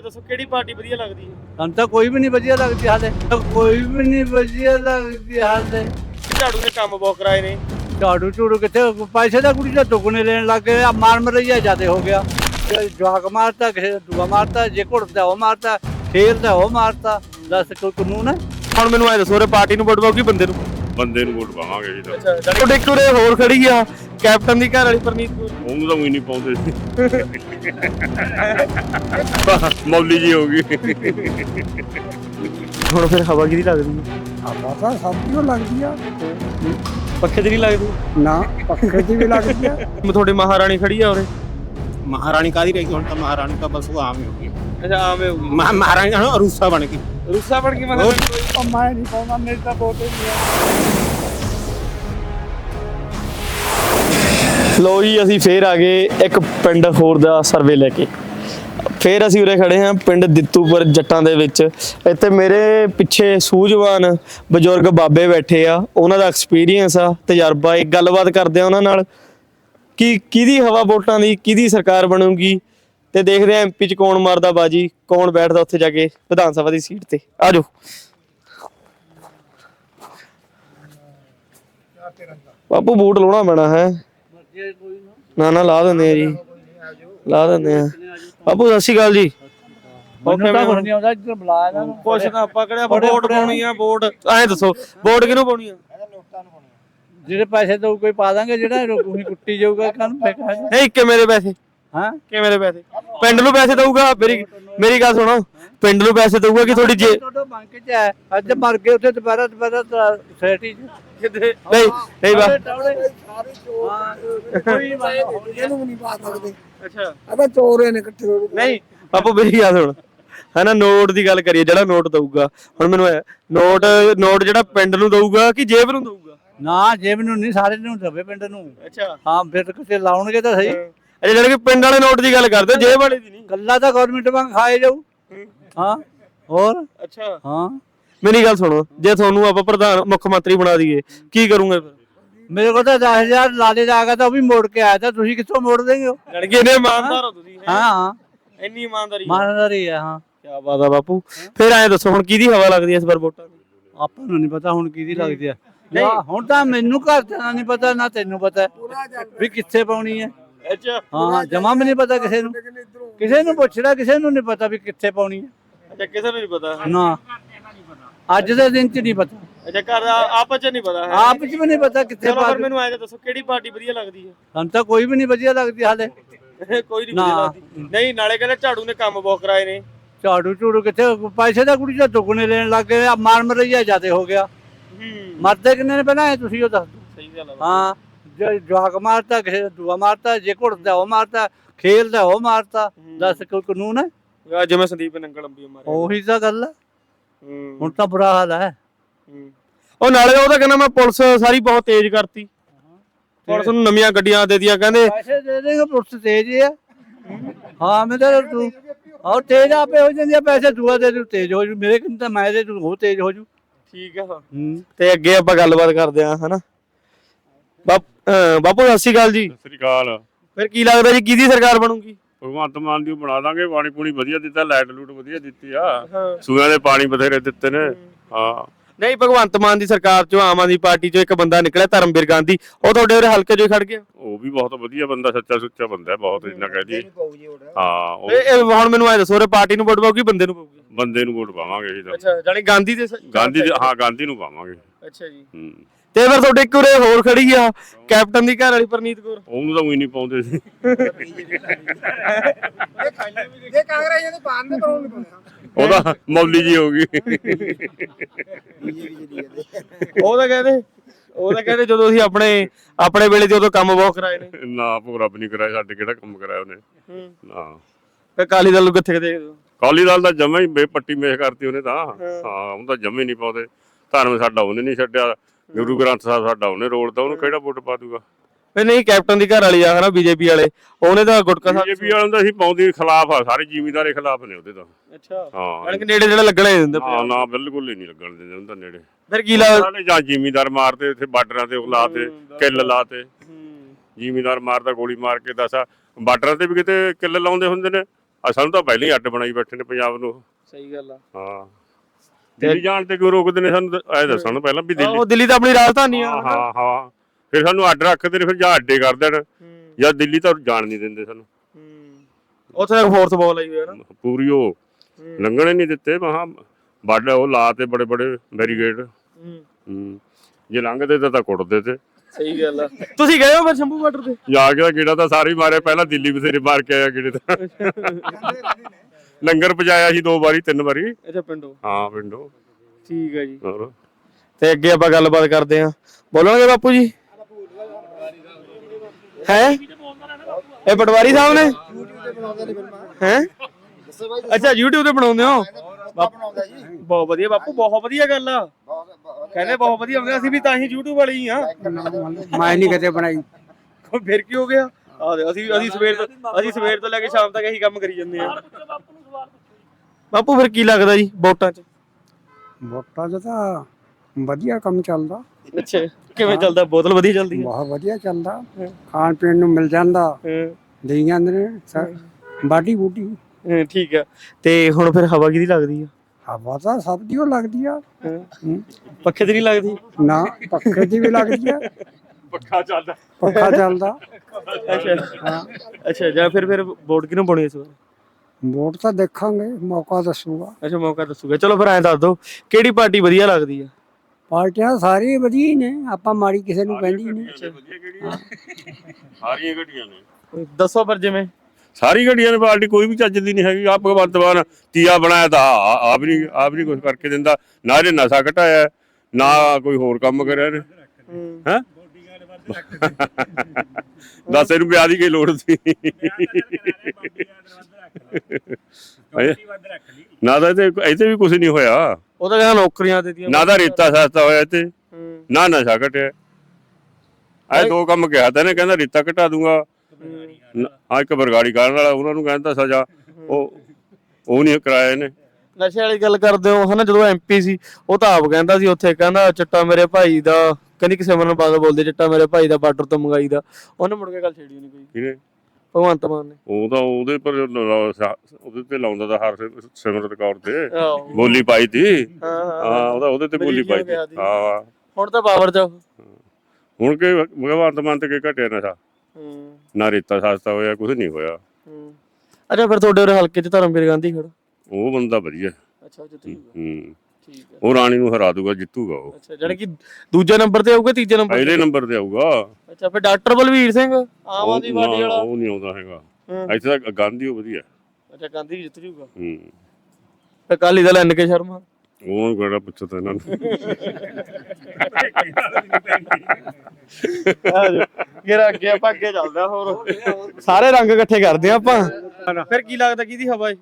ਦੱਸੋ ਕਿਹੜੀ ਪਾਰਟੀ ਵਧੀਆ ਲੱਗਦੀ ਹੈ? ਸਾਨੂੰ ਤਾਂ ਕੋਈ ਵੀ ਨਹੀਂ ਵਧੀਆ ਲੱਗਦੀ ਹਾਲੇ। ਕੋਈ ਵੀ ਨਹੀਂ ਵਧੀਆ ਲੱਗਦੀ ਹਾਲੇ। ਝਾੜੂ ਨੇ ਕੰਮ ਬਹੁਤ ਕਰਾਏ ਨੇ। ਝਾੜੂ ਝੂੜੂ ਕਿੱਥੇ ਪੈਸੇ ਦਾ ਕੁੜੀ ਦਾ ਦੁੱਗਣੇ ਲੈਣ ਲੱਗ ਗਏ। ਆ ਮਾਰ ਮਰਈਆ ਜਿਆਦੇ ਹੋ ਗਿਆ। ਜੇ ਜਵਾਕ ਮਾਰਤਾ ਕਿਸੇ ਦਾ ਦੂਆ ਮਾਰਤਾ ਜੇ ਘੁੱਟਦਾ ਉਹ ਮਾਰਤਾ ਖੇਲਦਾ ਉਹ ਮਾਰਤਾ। ਦੱਸ ਕੋਈ ਕਾਨੂੰਨ ਹੈ? ਹੁਣ ਮੈਨੂੰ ਐ ਦੱਸੋ ਰੇ ਪਾਰਟੀ ਨੂੰ ਵੋਟ ਪਾਓ ਕਿ ਬੰਦੇ ਨੂੰ? ਬੰਦੇ ਨੂੰ ਵੋਟ ਪਾਵਾਂਗੇ ਜੀ ਤਾਂ। ਤੁਹਾਡੇ ਕੋਲੇ ਹੋਰ ਖੜੀ ਆ ਕੈਪਟਨ ਦੀ ਘਰ ਵਾਲੀ ਪਰਨੀਤ ਕੌਰ ਉਹਨੂੰ ਤਾਂ ਉਹੀ ਨਹੀਂ ਪਾਉਂਦੇ ਮੌਲੀ ਜੀ ਹੋ ਗਈ। ਹੁਣ ਫਿਰ ਹਵਾ ਕਿਹਦੀ ਲੱਗਦੀ ਹੈ ਹਵਾ ਤਾਂ ਸਭ ਨੂੰ ਲੱਗਦੀ ਆ। ਪੱਖੇ ਦੀ ਨਹੀਂ ਲੱਗਦੀ? ਨਾ ਪੱਖੇ ਦੀ ਵੀ ਲੱਗਦੀ ਆ। ਤੁਹਾਡੇ ਮਹਾਰਾਣੀ ਖੜੀ ਆ ਉਰੇ। ਮਹਾਰਾਣੀ ਕਾਦੀ ਰਹੀ ਹੁਣ ਤਾਂ ਮਹਾਰਾਣੀ ਤਾਂ ਬਸ ਉਹ ਆਮ ਹੀ ਹੋ ਗਈ। ਅੱਛਾ ਆਮ ਹੀ ਹੋ ਗਈ। ਮਹਾਰਾਣੀ ਹੁਣ ਰੂਸਾ ਬਣ ਗਈ। ਰੂਸਾ ਬਣ ਗਈ ਮਹਾਰਾਣੀ ਉਹ ਮੈਂ ਨਹੀਂ ਪਾਉਂਦਾ ਮੇਰੇ ਤਾਂ ਵੋਟ ਨਹੀਂ ਆ। ਲੋ ਜੀ, ਅਸੀਂ ਫੇਰ ਆ ਗਏ ਇੱਕ ਪਿੰਡ ਹੋਰ ਦਾ ਸਰਵੇ ਲੈ ਕੇ। ਫੇਰ ਅਸੀਂ ਉਰੇ ਖੜੇ ਹਾਂ ਪਿੰਡ ਦਿੱਤੂਪੁਰ ਜੱਟਾਂ ਦੇ ਵਿੱਚ। ਇੱਥੇ ਮੇਰੇ ਪਿੱਛੇ ਸੂਝਵਾਨ ਬਜ਼ੁਰਗ ਬਾਬੇ ਬੈਠੇ ਆ, ਉਹਨਾਂ ਦਾ ਐਕਸਪੀਰੀਅੰਸ ਆ, ਤਜਰਬਾ, ਇੱਕ ਗੱਲਬਾਤ ਕਰਦੇ ਆ ਉਹਨਾਂ ਨਾਲ। ਕਿ, ਕਿਹਦੀ ਹਵਾ ਵੋਟਾਂ ਦੀ, ਕਿਹਦੀ ਸਰਕਾਰ ਬਣੂਗੀ? ਤੇ ਦੇਖਦੇ ਆ ਐਮਪੀ ਚ ਕੌਣ ਮਾਰਦਾ ਬਾਜੀ, ਕੌਣ ਬੈਠਦਾ ਉੱਥੇ ਜਾ ਕੇ ਵਿਧਾਨ ਸਭਾ ਦੀ ਸੀਟ ਤੇ। ਆਜੋ ਬਾਪੂ ਬੂਟ ਲਾਉਣਾ ਪੈਣਾ ਹੈ। ਨਾ ਨਾ ਲਾ ਦਿੰਦੇ ਆ ਜੀ। ਲਾ ਦਿੰਦੇ ਆ। ਬਾਪੂ ਸਤਿ ਸ਼੍ਰੀ ਅਕਾਲ ਜੀ। ਮੈਨੂੰ ਤਾਂ ਕੁਝ ਨਹੀਂ ਆਉਂਦਾ ਇੱਧਰ ਬੁਲਾਇਆ ਇਹਨਾਂ ਨੂੰ। ਕੁਛ ਨਾ ਆਪਾਂ ਕਿਹੜਾ ਬੜੇ- ਵੋਟ ਪਾਉਣੀ ਆ ਵੋਟ। ਐਂ ਦੱਸੋ ਵੋਟ ਕਿਹਨੂੰ ਪਾਉਣੀ ਆ? ਜਿਹੜੇ ਪੈਸੇ ਦਊ ਕੋਈ ਪਾ ਦਾਂਗੇ ਜਿਹੜਾ ਰੋਕੂਹੀ ਕੁੱਟੀ ਜਾਊਗਾ ਕਾਹਨੂੰ ਫੇਕਾ ਨਹੀਂ ਕਿਵੇਂ ਦੇ ਪੈਸੇ। ਹਾਂ? ਕਿਵੇਂ ਦੇ ਪੈਸੇ? ਪਿੰਡ ਨੂੰ ਪੈਸੇ ਦਊਗਾ? ਮੇਰੀ ਮੇਰੀ ਗੱਲ ਸੁਣੋ। ਪਿੰਡ ਨੂੰ ਪੈਸੇ ਦਊਗਾ ਕਿ ਥੋੜੀ ਜੇ ਤੁਹਾਡਾ ਬੈਂਕ ਚ ਹੈ ਅੱਜ ਮਰ ਗਏ ਉੱਥੇ ਦੁਬਾਰਾ ਦੁਬਾਰਾ ਸੋਸਾਇਟੀ ਚ ਕਿਤੇ ਨਹੀਂ ਨਹੀਂ ਬਾ ਕੋਈ ਇਹਨੂੰ ਵੀ ਨਹੀਂ ਪਾ ਸਕਦੇ। ਅੱਛਾ। ਅਬੇ ਚੋਰੇ ਨੇ ਇਕੱਠੇ ਹੋ ਨਹੀਂ ਬਾਪੂ ਮੇਰੀ ਗੱਲ ਸੁਣ। ਹਨਾ ਨੋਟ ਦੀ ਗੱਲ ਕਰੀਏ ਜਿਹੜਾ ਨੋਟ ਦਊਗਾ। ਹੁਣ ਮੈਨੂੰ ਨੋਟ ਨੋਟ ਜਿਹੜਾ ਪਿੰਡ ਨੂੰ ਦਊਗਾ ਕਿ ਜੇਬ ਨੂੰ ਦਊਗਾ? ਨਾ ਜੇਬ ਨੂੰ ਨਹੀਂ ਸਾਰੇ ਨੂੰ ਦਵੇ ਪਿੰਡ ਨੂੰ। ਅੱਛਾ। ਹਾਂ ਫਿਰ ਕਿਤੇ ਲਾਉਣਗੇ ਤਾਂ ਸਹੀ। ਅਜੇ ਜਿਹੜੇ ਕਿ ਪਿੰਡ ਵਾਲੇ ਨੋਟ ਦੀ ਗੱਲ ਕਰਦੇ ਹੋ, ਜੇਬ ਵਾਲੇ ਦੀ ਨਹੀਂ। ਗੱਲਾਂ ਤਾਂ ਗਵਰਨਮੈਂਟ ਵਾਂਗ ਖਾਏ ਜਾਊ। ਹਾਂ। ਹੋਰ? ਅੱਛਾ। ਹਾਂ। ਮੇਰੀ ਗੱਲ ਸੁਣੋ ਜੇ ਤੁਹਾਨੂੰ ਆਪਾਂ ਪ੍ਰਧਾਨ ਮੁੱਖ ਮੰਤਰੀ ਬਣਾ ਦਈਏ ਕੀ ਕਰੋਗੇ ਫਿਰ? ਮੇਰੇ ਕੋਲ ਤਾਂ 10000 ਲਾਲੇ ਦਾ ਆ ਗਿਆ ਤਾਂ ਉਹ ਵੀ ਮੋੜ ਕੇ ਆਇਆ ਤਾਂ ਤੁਸੀਂ ਕਿੱਥੋਂ ਮੋੜ ਦੇਂਗੇ ਉਹ? ਜਾਣੀ ਕਿ ਇਹਨੇ ਇਮਾਨਦਾਰ ਹੋ ਤੁਸੀਂ ਹਾਂ? ਹਾਂ। ਇੰਨੀ ਇਮਾਨਦਾਰੀ ਮਾਨਦਾਰੀ ਹੈ ਹਾਂ। ਕੀ ਬਾਤ ਆ ਬਾਪੂ। ਫਿਰ ਐਂ ਦੱਸੋ ਹੁਣ ਕਿਹਦੀ ਹਵਾ ਲੱਗਦੀ ਐ ਇਸ ਵਾਰ ਵੋਟਾਂ ਦੀ? ਆਪਾਂ ਨੂੰ ਨਹੀਂ ਪਤਾ ਹੁਣ ਕਿਹਦੀ ਲੱਗਦੀ ਆ। ਨਾ ਹੁਣ ਤਾਂ ਮੈਨੂੰ ਘਰ ਦਾ ਨਹੀਂ ਪਤਾ ਨਾ ਤੈਨੂੰ ਪਤਾ ਵੀ ਕਿੱਥੇ ਪਾਉਣੀ ਹੈ ਅੱਛਾ ਹਾਂ ਜਮਾ ਵੀ ਨਹੀਂ ਪਤਾ ਕਿਸੇ ਨੂੰ। ਕਿਸੇ ਨੂੰ ਪੁੱਛਣਾ ਕਿਸੇ ਨੂੰ ਨਹੀਂ ਪਤਾ ਵੀ ਕਿੱਥੇ ਪਾਉਣੀ ਹੈ। ਅੱਛਾ ਕਿਸੇ ਨੂੰ ਨਹੀਂ ਪਤਾ। ਨਾ। ਅੱਜ ਦੇ ਦਿਨ ਚ ਨਹੀਂ ਪਤਾ। ਅੱਛਾ ਘਰ ਦਾ ਆਪਸ ਚ ਨਹੀਂ ਪਤਾ। ਹੈ ਆਪ ਚ ਵੀ ਨਹੀਂ ਪਤਾ ਕਿੱਥੇ ਚਲੋ ਪਾ ਫਿਰ ਮੈਨੂੰ ਐਂ ਤਾਂ ਦੱਸੋ ਕਿਹੜੀ ਪਾਰਟੀ ਵਧੀਆ ਲੱਗਦੀ ਸਾਨੂੰ ਤਾਂ ਕੋਈ ਵੀ ਨਹੀਂ ਵਧੀਆ ਲੱਗਦੀ ਹਾਲੇ। ਹੈ ਕੋਈ ਨਹੀਂ ਨਾ। ਵਧੀਆ ਲੱਗਦੀ। ਨਹੀਂ ਨਾਲੇ ਕਹਿੰਦੇ ਝਾੜੂ ਨੇ ਕੰਮ ਬਹੁਤ ਕਰਾਏ ਨੇ। ਝਾੜੂ ਝੂੜੂ ਕਿੱਥੇ ਪੈਸੇ ਦਾ ਕੁੜੀ ਦਾ ਦੁੱਗਣੇ ਲੈਣ ਲੱਗ ਗਏ ਆ ਮਾਰ ਮਰਈਆ ਜਿਆਦੇ ਹੋ ਗਿਆ। ਹੂੰ। ਮਰਦੇ ਕਿੰਨੇ ਨੇ ਪਹਿਲਾਂ ਇਹ ਤੁਸੀਂ ਉਹ ਦੱਸ ਦਿਓ। ਸਹੀ ਗੱਲ ਆ। ਹਾਂ। ਜੇ ਜਵਾਕ ਮਾਰਤਾ ਕਿਸੇ ਦਾ ਦੂਆ ਮਾਰਤਾ ਜੇ ਘੁੱਟਦਾ ਉਹ ਮਾਰਤਾ ਖੇਲਦਾ ਉਹ ਮਾਰਤਾ ਦੱਸ ਕੋਈ ਕਾਨੂੰਨ ਹੈ? ਜਿਵੇਂ ਸੰਦੀਪ ਨੰਗਲ ਅੰਬੀ ਮਾਰਿਆ ਉਹੀ ਤਾਂ ਗੱਲ ਹੈ। ਹੂੰ। ਹੁਣ ਤਾਂ ਬੁਰਾ ਹਾਲ ਹੈ। ਹੂੰ। ਉਹ ਨਾਲੇ ਉਹ ਤਾਂ ਕਹਿੰਦਾ ਮੈਂ ਪੁਲਿਸ ਸਾਰੀ ਬਹੁਤ ਤੇਜ਼ ਕਰਤੀ। ਪੁਲਿਸ ਨੂੰ ਨਵੀਆਂ ਗੱਡੀਆਂ ਦੇ ਦਿੱਤੀਆਂ ਕਹਿੰਦੇ ਪੈਸੇ ਦੇ ਦੇਗਾ ਪੁਲਿਸ ਤੇਜ਼ ਹੈ ਹਾਂ। ਮੈਂ ਤਾਂ ਤੂੰ ਆਹ ਤੇਜ਼ ਆਪੇ ਹੋ ਜਾਂਦੀ ਆ ਪੈਸੇ ਦੂਆ ਦੇ ਦੂ ਤੇਜ਼ ਹੋ ਜੂ। ਮੇਰੇ ਕਿੰਨ ਤਾਂ ਮੈਂ ਦੇ ਦੂ ਉਹ ਤੇਜ਼ ਹੋ ਜੂ। ਠੀਕ ਆ। ਹੂੰ। ਤੇ ਅੱਗੇ ਆਪਾਂ ਗੱਲਬਾਤ ਕਰਦੇ ਆ ਹਨਾ? ਬਾਪੂ ਸਤਿ ਸ਼੍ਰੀ ਅਕਾਲ ਜੀ। ਸਤਿ ਸ੍ਰੀ ਅਕਾਲ। ਫਿਰ ਕੀ ਲੱਗਦਾ ਜੀ ਕਿਹਦੀ ਸਰਕਾਰ ਬਣੂਗੀ? ਭਗਵੰਤ ਮਾਨ ਦੀ ਬਣਾ ਦਾਂਗੇ ਪਾਣੀ ਪੂਣੀ ਵਧੀਆ ਦਿੱਤਾ ਲਾਈਟ ਲੂਟ ਵਧੀਆ ਦਿੱਤੀ ਆ। ਹਾਂ। ਸੂਆਂ ਦੇ ਪਾਣੀ ਬਥੇਰੇ ਦਿੱਤੇ ਨੇ। ਹਾਂ। ਨਹੀਂ ਭਗਵੰਤ ਮਾਨ ਦੀ ਸਰਕਾਰ ਚੋਂ ਆਮ ਆਦਮੀ ਪਾਰਟੀ ਚੋਂ ਇੱਕ ਬੰਦਾ ਨਿਕਲਿਆ ਧਰਮਵੀਰ ਗਾਂਧੀ। ਉਹ ਤੁਹਾਡੇ ਉਰੇ ਹਲਕੇ ਚੋਂ ਹੀ ਖੜ ਗਿਆ। ਉਹ ਵੀ ਬਹੁਤ ਵਧੀਆ ਬੰਦਾ ਸੱਚਾ ਸੁੱਚਾ ਬੰਦਾ ਹੈ, ਬਹੁਤ ਇੰਨਾ ਕਹਿ ਜੀ ਹਾਂ ਉਹ ਇਹ ਇਹ ਹੁਣ ਮੈਨੂੰ ਐ ਦੱਸੋ ਉਰੇ ਪਾਰਟੀ ਨੂੰ ਵੋਟ ਪਾਉਗੀ ਬੰਦੇ ਨੂੰ ਪਾਉਗੀ ਬੰਦੇ ਨੂੰ ਵੋਟ ਪਾਵਾਂਗੇ ਜੀ ਤਾਂ। ਅੱਛਾ ਜਾਨੀ ਗਾਂਧੀ ਦੇ ਸ- ਗਾਂਧੀ ਦੇ ਹਾਂ ਗਾਂਧੀ ਨੂੰ ਪਾਵਾਂਗੇ। ਅੱਛਾ ਜੀ। ਹੂੰ। ਤੇ ਫਿਰ ਤੁਹਾਡੇ ਇੱਕ ਉਰੇ ਹੋਰ ਖੜੀ ਆ ਕੈਪਟਨ ਦੀ ਘਰ ਵਾਲੀ ਪਰਨੀਤ ਕੌਰ। ਉਹਨੂੰ ਤਾਂ ਵੀ ਨਹੀਂ ਪਾਉਂਦੇ ਸੀ। ਜੇ ਕਾਂਗਰਸ ਇਹਦੇ ਪਾਣ ਦੇ ਪਰੋਂ ਨਹੀਂ ਪਾਉਂਦਾ ਉਹਦਾ ਮੌਲੀ ਜੀ ਹੋ ਗਈ। ਉਹ ਤਾਂ ਕਹਿੰਦੇ ਉਹ ਤਾਂ ਕਹਿੰਦੇ ਜਦੋਂ ਅਸੀਂ ਆਪਣੇ ਆਪਣੇ ਵੇਲੇ ਉਦੋਂ ਕੰਮ ਬਹੁਤ ਕਰਾਏ ਨੇ। ਨਾ ਭੋ ਰੱਬ ਨਹੀਂ ਕਰਾਇਆ ਸਾਡੇ ਕਿਹੜਾ ਕੰਮ ਕਰਾਇਆ ਉਹਨੇ। ਹੂੰ। ਨਾ। ਤੇ ਕਾਲੀ ਦਲ ਨੂੰ ਕਿੱਥੇ ਕਿਤੇ ਕਾਲੀ ਦਾਲ ਦਾ ਜਮਾ ਹੀ ਬੇਪੱਟੀ ਮੇਖ ਕਰਤੀ ਉਹਨੇ ਤਾਂ। ਹਾਂ। ਉਹ ਤਾਂ ਜਮੇ ਨਹੀਂ ਪਾਉਂਦੇ। ਧਰਮ ਸਾਡਾ ਉਹਨੇ ਨਹੀਂ ਛੱਡਿਆ। ਗੁਰੂ ਗ੍ਰੰਥ ਸਾਹਿਬ ਸਾਡਾ ਉਹਨੇ ਰੋਲਤਾ ਉਹਨੂੰ ਕਿਹੜਾ ਵੋਟ ਪਾ ਦੂਗਾ? ਫੇ ਨਹੀਂ ਕੈਪਟਨ ਦੀ ਘਰ ਵਾਲੀ ਆ ਹਨਾ ਬੀਜੇਪੀ ਵਾਲੇ। ਉਹਨੇ ਤਾਂ ਗੁਟਕਾ ਸਾਹਿਬ ਬੀਜੇਪੀ ਵਾਲਿਆਂ ਦਾ ਅਸੀਂ ਪਾਉਂਦੇ ਖਿਲਾਫ ਆ ਸਾਰੇ ਜ਼ਿਮੀਂਦਾਰੇ ਖਿਲਾਫ ਨੇ ਉਹਦੇ ਤਾਂ। ਅੱਛਾ। ਹਾਂ। ਯਾਨੀ ਕਿ ਨੇੜੇ ਜਿਹੜਾ ਲੱਗਣਾ ਹੀ ਦਿੰਦੇ ਹਾਂ ਨਾ ਬਿਲਕੁਲ ਹੀ ਨਹੀਂ ਲੱਗਣ ਦਿੰਦੇ ਉਹਨਾਂ ਦਾ ਨੇੜੇ। ਫਿਰ ਕੀ ਲੱਗਦਾ ਸਾਰੇ ਜਾਂ ਜ਼ਿਮੀਂਦਾਰ ਮਾਰਦੇ ਇੱਥੇ ਬਾਰਡਰਾਂ ਤੇ ਉਹ ਲਾਤੇ ਕਿੱਲ ਲਾਤੇ ਜ਼ਿਮੀਂਦਾਰ ਮਾਰਦਾ ਗੋਲੀ ਮਾਰ ਕੇ ਦੱਸਾ ਬਾਰਡਰਾਂ ਤੇ ਵੀ ਕਿਤੇ ਕਿੱਲ ਲਾਉਂਦੇ ਹੁੰਦੇ ਨੇ? ਸਾਨੂੰ ਤਾਂ ਪਹਿਲਾਂ ਹੀ ਅੱਡ ਬਣਾਈ ਬੈਠੇ ਨੇ ਪੰਜਾਬ ਨੂੰ। ਸਹੀ ਗੱਲ ਆ। ਹਾਂ। ਦਿੱਲੀ ਜਾਣ ਤੇ ਕਿਉਂ ਰੋਕਦੇ ਨੇ ਸਾਨੂੰ ਐ ਦੱਸਣ ਪਹਿਲਾਂ ਵੀ ਦਿੱਲੀ। ਉਹ ਦਿੱਲੀ ਤਾਂ ਆਪਣੀ ਰਾਜਧਾਨੀ ਆ। ਹਾਂ ਹਾਂ ਹਾਂ। ਫਿਰ ਸਾਨੂੰ ਅੱਡ ਰੱਖਦੇ ਨੇ ਫਿਰ ਜਾਂ ਅੱਡੇ ਕਰ ਦੇਣ ਜਾਂ ਦਿੱਲੀ ਤਾਂ ਜਾਣ ਨਹੀਂ ਦਿੰਦੇ ਸਾਨੂੰ। ਉੱਥੇ ਤੱਕ ਫੋਰਸ ਬਾਲ ਆਈ ਹੋਇਆ ਨਾ। ਪੂਰੀ ਉਹ ਲੰਘਣੇ ਨਹੀਂ ਦਿੱਤੇ ਮਹਾ ਬਾਰਡਰ ਉਹ ਲਾ ਤੇ ਬੜੇ ਬੜੇ ਬੈਰੀਗੇਡ ਹੂੰ। ਜੇ ਲੰਘਦੇ ਤਾਂ ਤਾਂ ਕੁੱਟਦੇ ਤੇ। ਸਹੀ ਗੱਲ ਆ। ਤੁਸੀਂ ਗਏ ਹੋ ਫਿਰ ਸ਼ੰਭੂ ਬਾਰਡਰ ਤੇ? ਜਾ ਕੇ ਤਾਂ ਗੇੜਾ ਤਾਂ ਸਾਰੇ ਮਾਰੇ ਪਹਿਲਾਂ ਦਿੱਲੀ ਬਥੇਰੇ ਮਾਰ ਕੇ ਆਇਆ ਗੇੜੇ ਤਾਂ। ਲੰਗਰ ਪਜਾਇਆ ਸੀ ਦੋ ਵਾਰੀ ਤਿੰਨ ਵਾਰੀ। ਅੱਛਾ ਪਿੰਡੋਂ? ਹਾਂ ਪਿੰਡੋਂ। ਠੀਕ ਆ ਜੀ। ਹੋਰ? ਤੇ ਅੱਗੇ ਆਪਾਂ ਗੱਲਬਾਤ ਕਰਦੇ ਆਂ ਬੋਲਣਗੇ ਬਾਪੂ ਜੀ? ਹੈ? ਇਹ ਪਟਵਾਰੀ ਸਾਹਿਬ ਨੇ? ਹੈ? ਅੱਛਾ YouTube ਤੇ ਬਣਾਉਂਦੇ ਹੋ? ਬਹੁਤ ਵਧੀਆ ਬਾਪੂ ਬਹੁਤ ਵਧੀਆ ਗੱਲ ਆ। ਕਹਿੰਦੇ ਬਹੁਤ ਵਧੀਆ ਹੁੰਦੇ ਅਸੀਂ ਵੀ ਤਾਂ ਹੀ YouTube ਵਾਲੇ ਹੀ ਆ। ਮੈਂ ਨਹੀਂ ਕਦੇ ਬਣਾਈ। ਫਿਰ ਕੀ ਹੋ ਗਿਆ? ਆ ਦੇ ਅਸੀਂ ਅਸੀਂ ਸਵੇਰ ਤੋਂ ਅਸੀਂ ਸਵੇਰ ਤੋਂ ਲੈ ਕੇ ਸ਼ਾਮ ਤੱਕ ਇਹੀ ਕੰਮ ਕਰੀ ਜਾਂਦੇ ਆ ਬਾਪੂ ਫਿਰ ਕੀ ਲੱਗਦਾ ਜੀ ਵੋਟਾਂ 'ਚ? ਵੋਟਾਂ 'ਚ ਤਾਂ ਵਧੀਆ ਕੰਮ ਚੱਲਦਾ। ਅੱਛਾ ਕਿਵੇਂ ਚੱਲਦਾ? ਬੋਤਲ ਵਧੀਆ ਚੱਲਦੀ ਹੈ? ਬਹੁਤ ਵਧੀਆ ਚੱਲਦਾ। ਖਾਣ ਪੀਣ ਨੂੰ ਮਿਲ ਜਾਂਦਾ। ਹਾਂ, ਦੇਈ ਜਾਂਦੇ ਨੇ ਬਾਡੀ ਬੂਟੀ। ਹਾਂ, ਠੀਕ ਆ। ਤੇ ਹੁਣ ਫਿਰ ਹਵਾ ਕਿਹਦੀ ਲੱਗਦੀ ਆ? ਹਵਾ ਤਾਂ ਸਭ ਦੀ ਓ ਲੱਗਦੀ ਆ। ਹਾਂ। ਪੱਖੇ ਤੇ ਨਹੀਂ ਲੱਗਦੀ? ਨਾ ਪੱਖੇ ਦੀ ਵੀ ਲੱਗਦੀ ਆ। ਪੱਖਾ ਚੱਲਦਾ। ਪੱਖਾ ਚੱਲਦਾ। ਅੱਛਾ ਅੱਛਾ ਜਾਂ ਫਿਰ ਫਿਰ ਵੋਟ ਕਿਹਨੂੰ ਪਾਉਣੀ ਇਸ ਵਾਰ? ਵੋਟ ਤਾਂ ਦੇਖਾਂਗੇ ਮੌਕਾ ਦੱਸੂਗਾ। ਅੱਛਾ ਮੌਕਾ ਦੱਸੂਗਾ। ਚਲੋ ਫਿਰ ਐਂ ਦੱਸ ਦਿਓ ਕਿਹੜੀ ਪਾਰਟੀ ਵਧੀਆ ਲੱਗਦੀ ਆ? ਪਾਰਟੀਆਂ ਸਾਰੀਆਂ ਵਧੀਆ ਹੀ ਨੇ ਆਪਾਂ ਮਾੜੀ ਕਿਸੇ ਨੂੰ ਕਹਿੰਦੀ ਨਹੀਂ। ਸਾਰੀਆਂ ਗੱਡੀਆਂ ਨੇ? ਦੱਸੋ ਪਰ ਜਿਵੇਂ। ਸਾਰੀ ਗੱਡੀਆਂ ਨੇ ਪਾਰਟੀ ਕੋਈ ਵੀ ਚੱਜ ਦੀ ਨਹੀਂ ਹੈਗੀ। ਆਪ ਭਗਵੰਤ ਮਾਨ ਤੀਆ ਬਣਾਇਆ ਤਾਂ ਆ- ਆਪ ਨਹੀਂ ਆਪ ਨਹੀਂ ਕੁਝ ਕਰਕੇ ਦਿੰਦਾ। ਨਾ ਇਹਨੇ ਨਸ਼ਾ ਘਟਾਇਆ ਨਾ ਕੋਈ ਹੋਰ ਕੰਮ ਕਰਿਆ ਇਹਨੇ। ਹੈ? ਦੱਸ ਇਹਨੂੰ ਵਿਆਹ ਦੀ ਕੀ ਲੋੜ ਸੀ? ਹੈਂ? ਨਾ ਤਾਂ ਇਹਦੇ ਇਹਦੇ ਵੀ ਕੁਝ ਨਹੀਂ ਹੋਇਆ। ਉਹ ਤਾਂ ਕਹਿੰਦਾ ਨੌਕਰੀਆਂ ਦੇ ਦਿੱਤੀਆਂ। ਨਾ ਤਾਂ ਰੇਤਾ ਸਸਤਾ ਹੋਇਆ ਤੇ ਹੂੰ, ਨਾ ਨਸ਼ਾ ਘਟਿਆ। ਇਹ ਦੋ ਕੰਮ ਕਿਹਾ ਤਾਂ ਇਹਨੇ ਕਹਿੰਦਾ ਰੇਤਾ ਘਟਾ ਦੂੰਗਾ। ਆ ਇੱਕ ਬਰਗਾੜੀ ਕਰਨ ਵਾਲਾ ਉਹਨਾਂ ਨੂੰ ਕਹਿੰਦਾ ਸਜ਼ਾ। ਉਹ ਉਹ ਨਹੀਂ ਕਰਾਇਆ ਇਹਨੇ। ਨਸ਼ੇ ਵਾਲੀ ਗੱਲ ਕਰਦੇ ਹੋ ਹਨਾ? ਜਦੋਂ ਐਮਪੀ ਸੀ ਉਹ ਤਾਂ ਆਪ ਕਹਿੰਦਾ ਸੀ ਉੱਥੇ ਕਹਿੰਦਾ ਚਿੱਟਾ ਮੇਰੇ ਭਾਈ ਦਾ ਕਹਿੰਦੀ ਕਿਸੇ ਮਨ ਬਾਦਲ ਬੋਲਦੇ ਚਿੱਟਾ ਮੇਰੇ ਭਾਈ ਦਾ ਬਾਰਡਰ ਤੋਂ ਮੰਗਾਈ ਦਾ। ਉਹਨੇ ਮੁੜ ਕੇ ਗੱਲ ਛੇੜੀ ਨਹੀਂ ਕੋਈ। ਕਿਹਨੇ ਭਗਵੰਤ ਮਾਨ ਨੇ। ਉਹ ਤਾਂ ਉਹਦੇ ਪਰ ਉਹਦੇ ਤੇ ਲਾਉਂਦਾ ਤਾਂ ਹਰ ਸਿਮਰਤ ਕੌਰ ਤੇ। ਬੋਲੀ ਪਾਈ ਤੀ। ਹਾਂ ਉਹਦਾ ਉਹਦੇ ਤੇ ਬੋਲੀ ਪਾਈ ਤੀ। ਹਾਂ। ਹੁਣ ਤਾਂ ਪਾਵਰ ਚ। ਹੁਣ ਕਿ ਭਗਵੰਤ ਮਾਨ ਤੇ ਕੀ ਘਟਿਆ ਨਸ਼ਾ? ਹੂੰ। ਨਾ ਰੇਤਾ ਸਸਤਾ ਹੋਇਆ ਕੁਝ ਨਹੀਂ ਹੋਇਆ। ਹੂੰ। ਅੱਛਾ ਫਿਰ ਤੁਹਾਡੇ ਹਲਕੇ ਚ ਧਰਮਵੀਰ ਗਾਂਧੀ ਖੜਾ ਉਹ ਬੰਦਾ ਵਧੀਆ। ਅੱਛਾ ਜਿੱਤੂਗਾ ਹੂੰ ਠੀਕ ਹੈ। ਉਹ ਰਾਣੀ ਨੂੰ ਹਰਾ ਦੂਗਾ ਜਿੱਤੂਗਾ ਉਹ। ਅੱਛਾ ਜਾਨੀ ਕਿ ਦੂਜੇ ਨੰਬਰ ਤੇ ਆਊਗਾ ਤੀਜੇ ਨੰਬਰ ਪਹਿਲੇ ਨੰਬਰ ਤੇ ਆਊਗਾ। ਅੱਛਾ ਫਿਰ ਡਾਕਟਰ ਬਲਵੀਰ ਸਿੰਘ ਆਮ ਆਦਮੀ ਪਾਰਟੀ ਵਾਲਾ। ਉਹ ਨਹੀਂ ਆਉਂਦਾ ਹੈਗਾ। ਹੂੰ। ਇੱਥੇ ਤਾਂ ਗਾਂਧੀ ਉਹ ਵਧੀਆ। ਅੱਛਾ ਗਾਂਧੀ ਵੀ ਜਿੱਤ ਜੂਗਾ। ਹੂੰ। ਤੇ ਅਕਾਲੀ ਦਲ ਐਨ ਕੇ ਸ਼ਰਮਾ। ਉਹ ਕਿਹੜਾ ਪੁੱਛੋ ਤਾਂ ਇਹਨਾਂ ਨੂੰ। ਗੇਰਾ ਅੱਗੇ ਆਪਾਂ ਅੱਗੇ ਚੱਲਦੇ ਆ ਹੋਰ। ਸਾਰੇ ਰੰਗ ਇਕੱਠੇ ਕਰਦੇ ਆ ਆਪਾਂ। ਫਿਰ ਕੀ ਲੱਗਦਾ ਕਿਹਦੀ ਹਵਾ ਹੈ?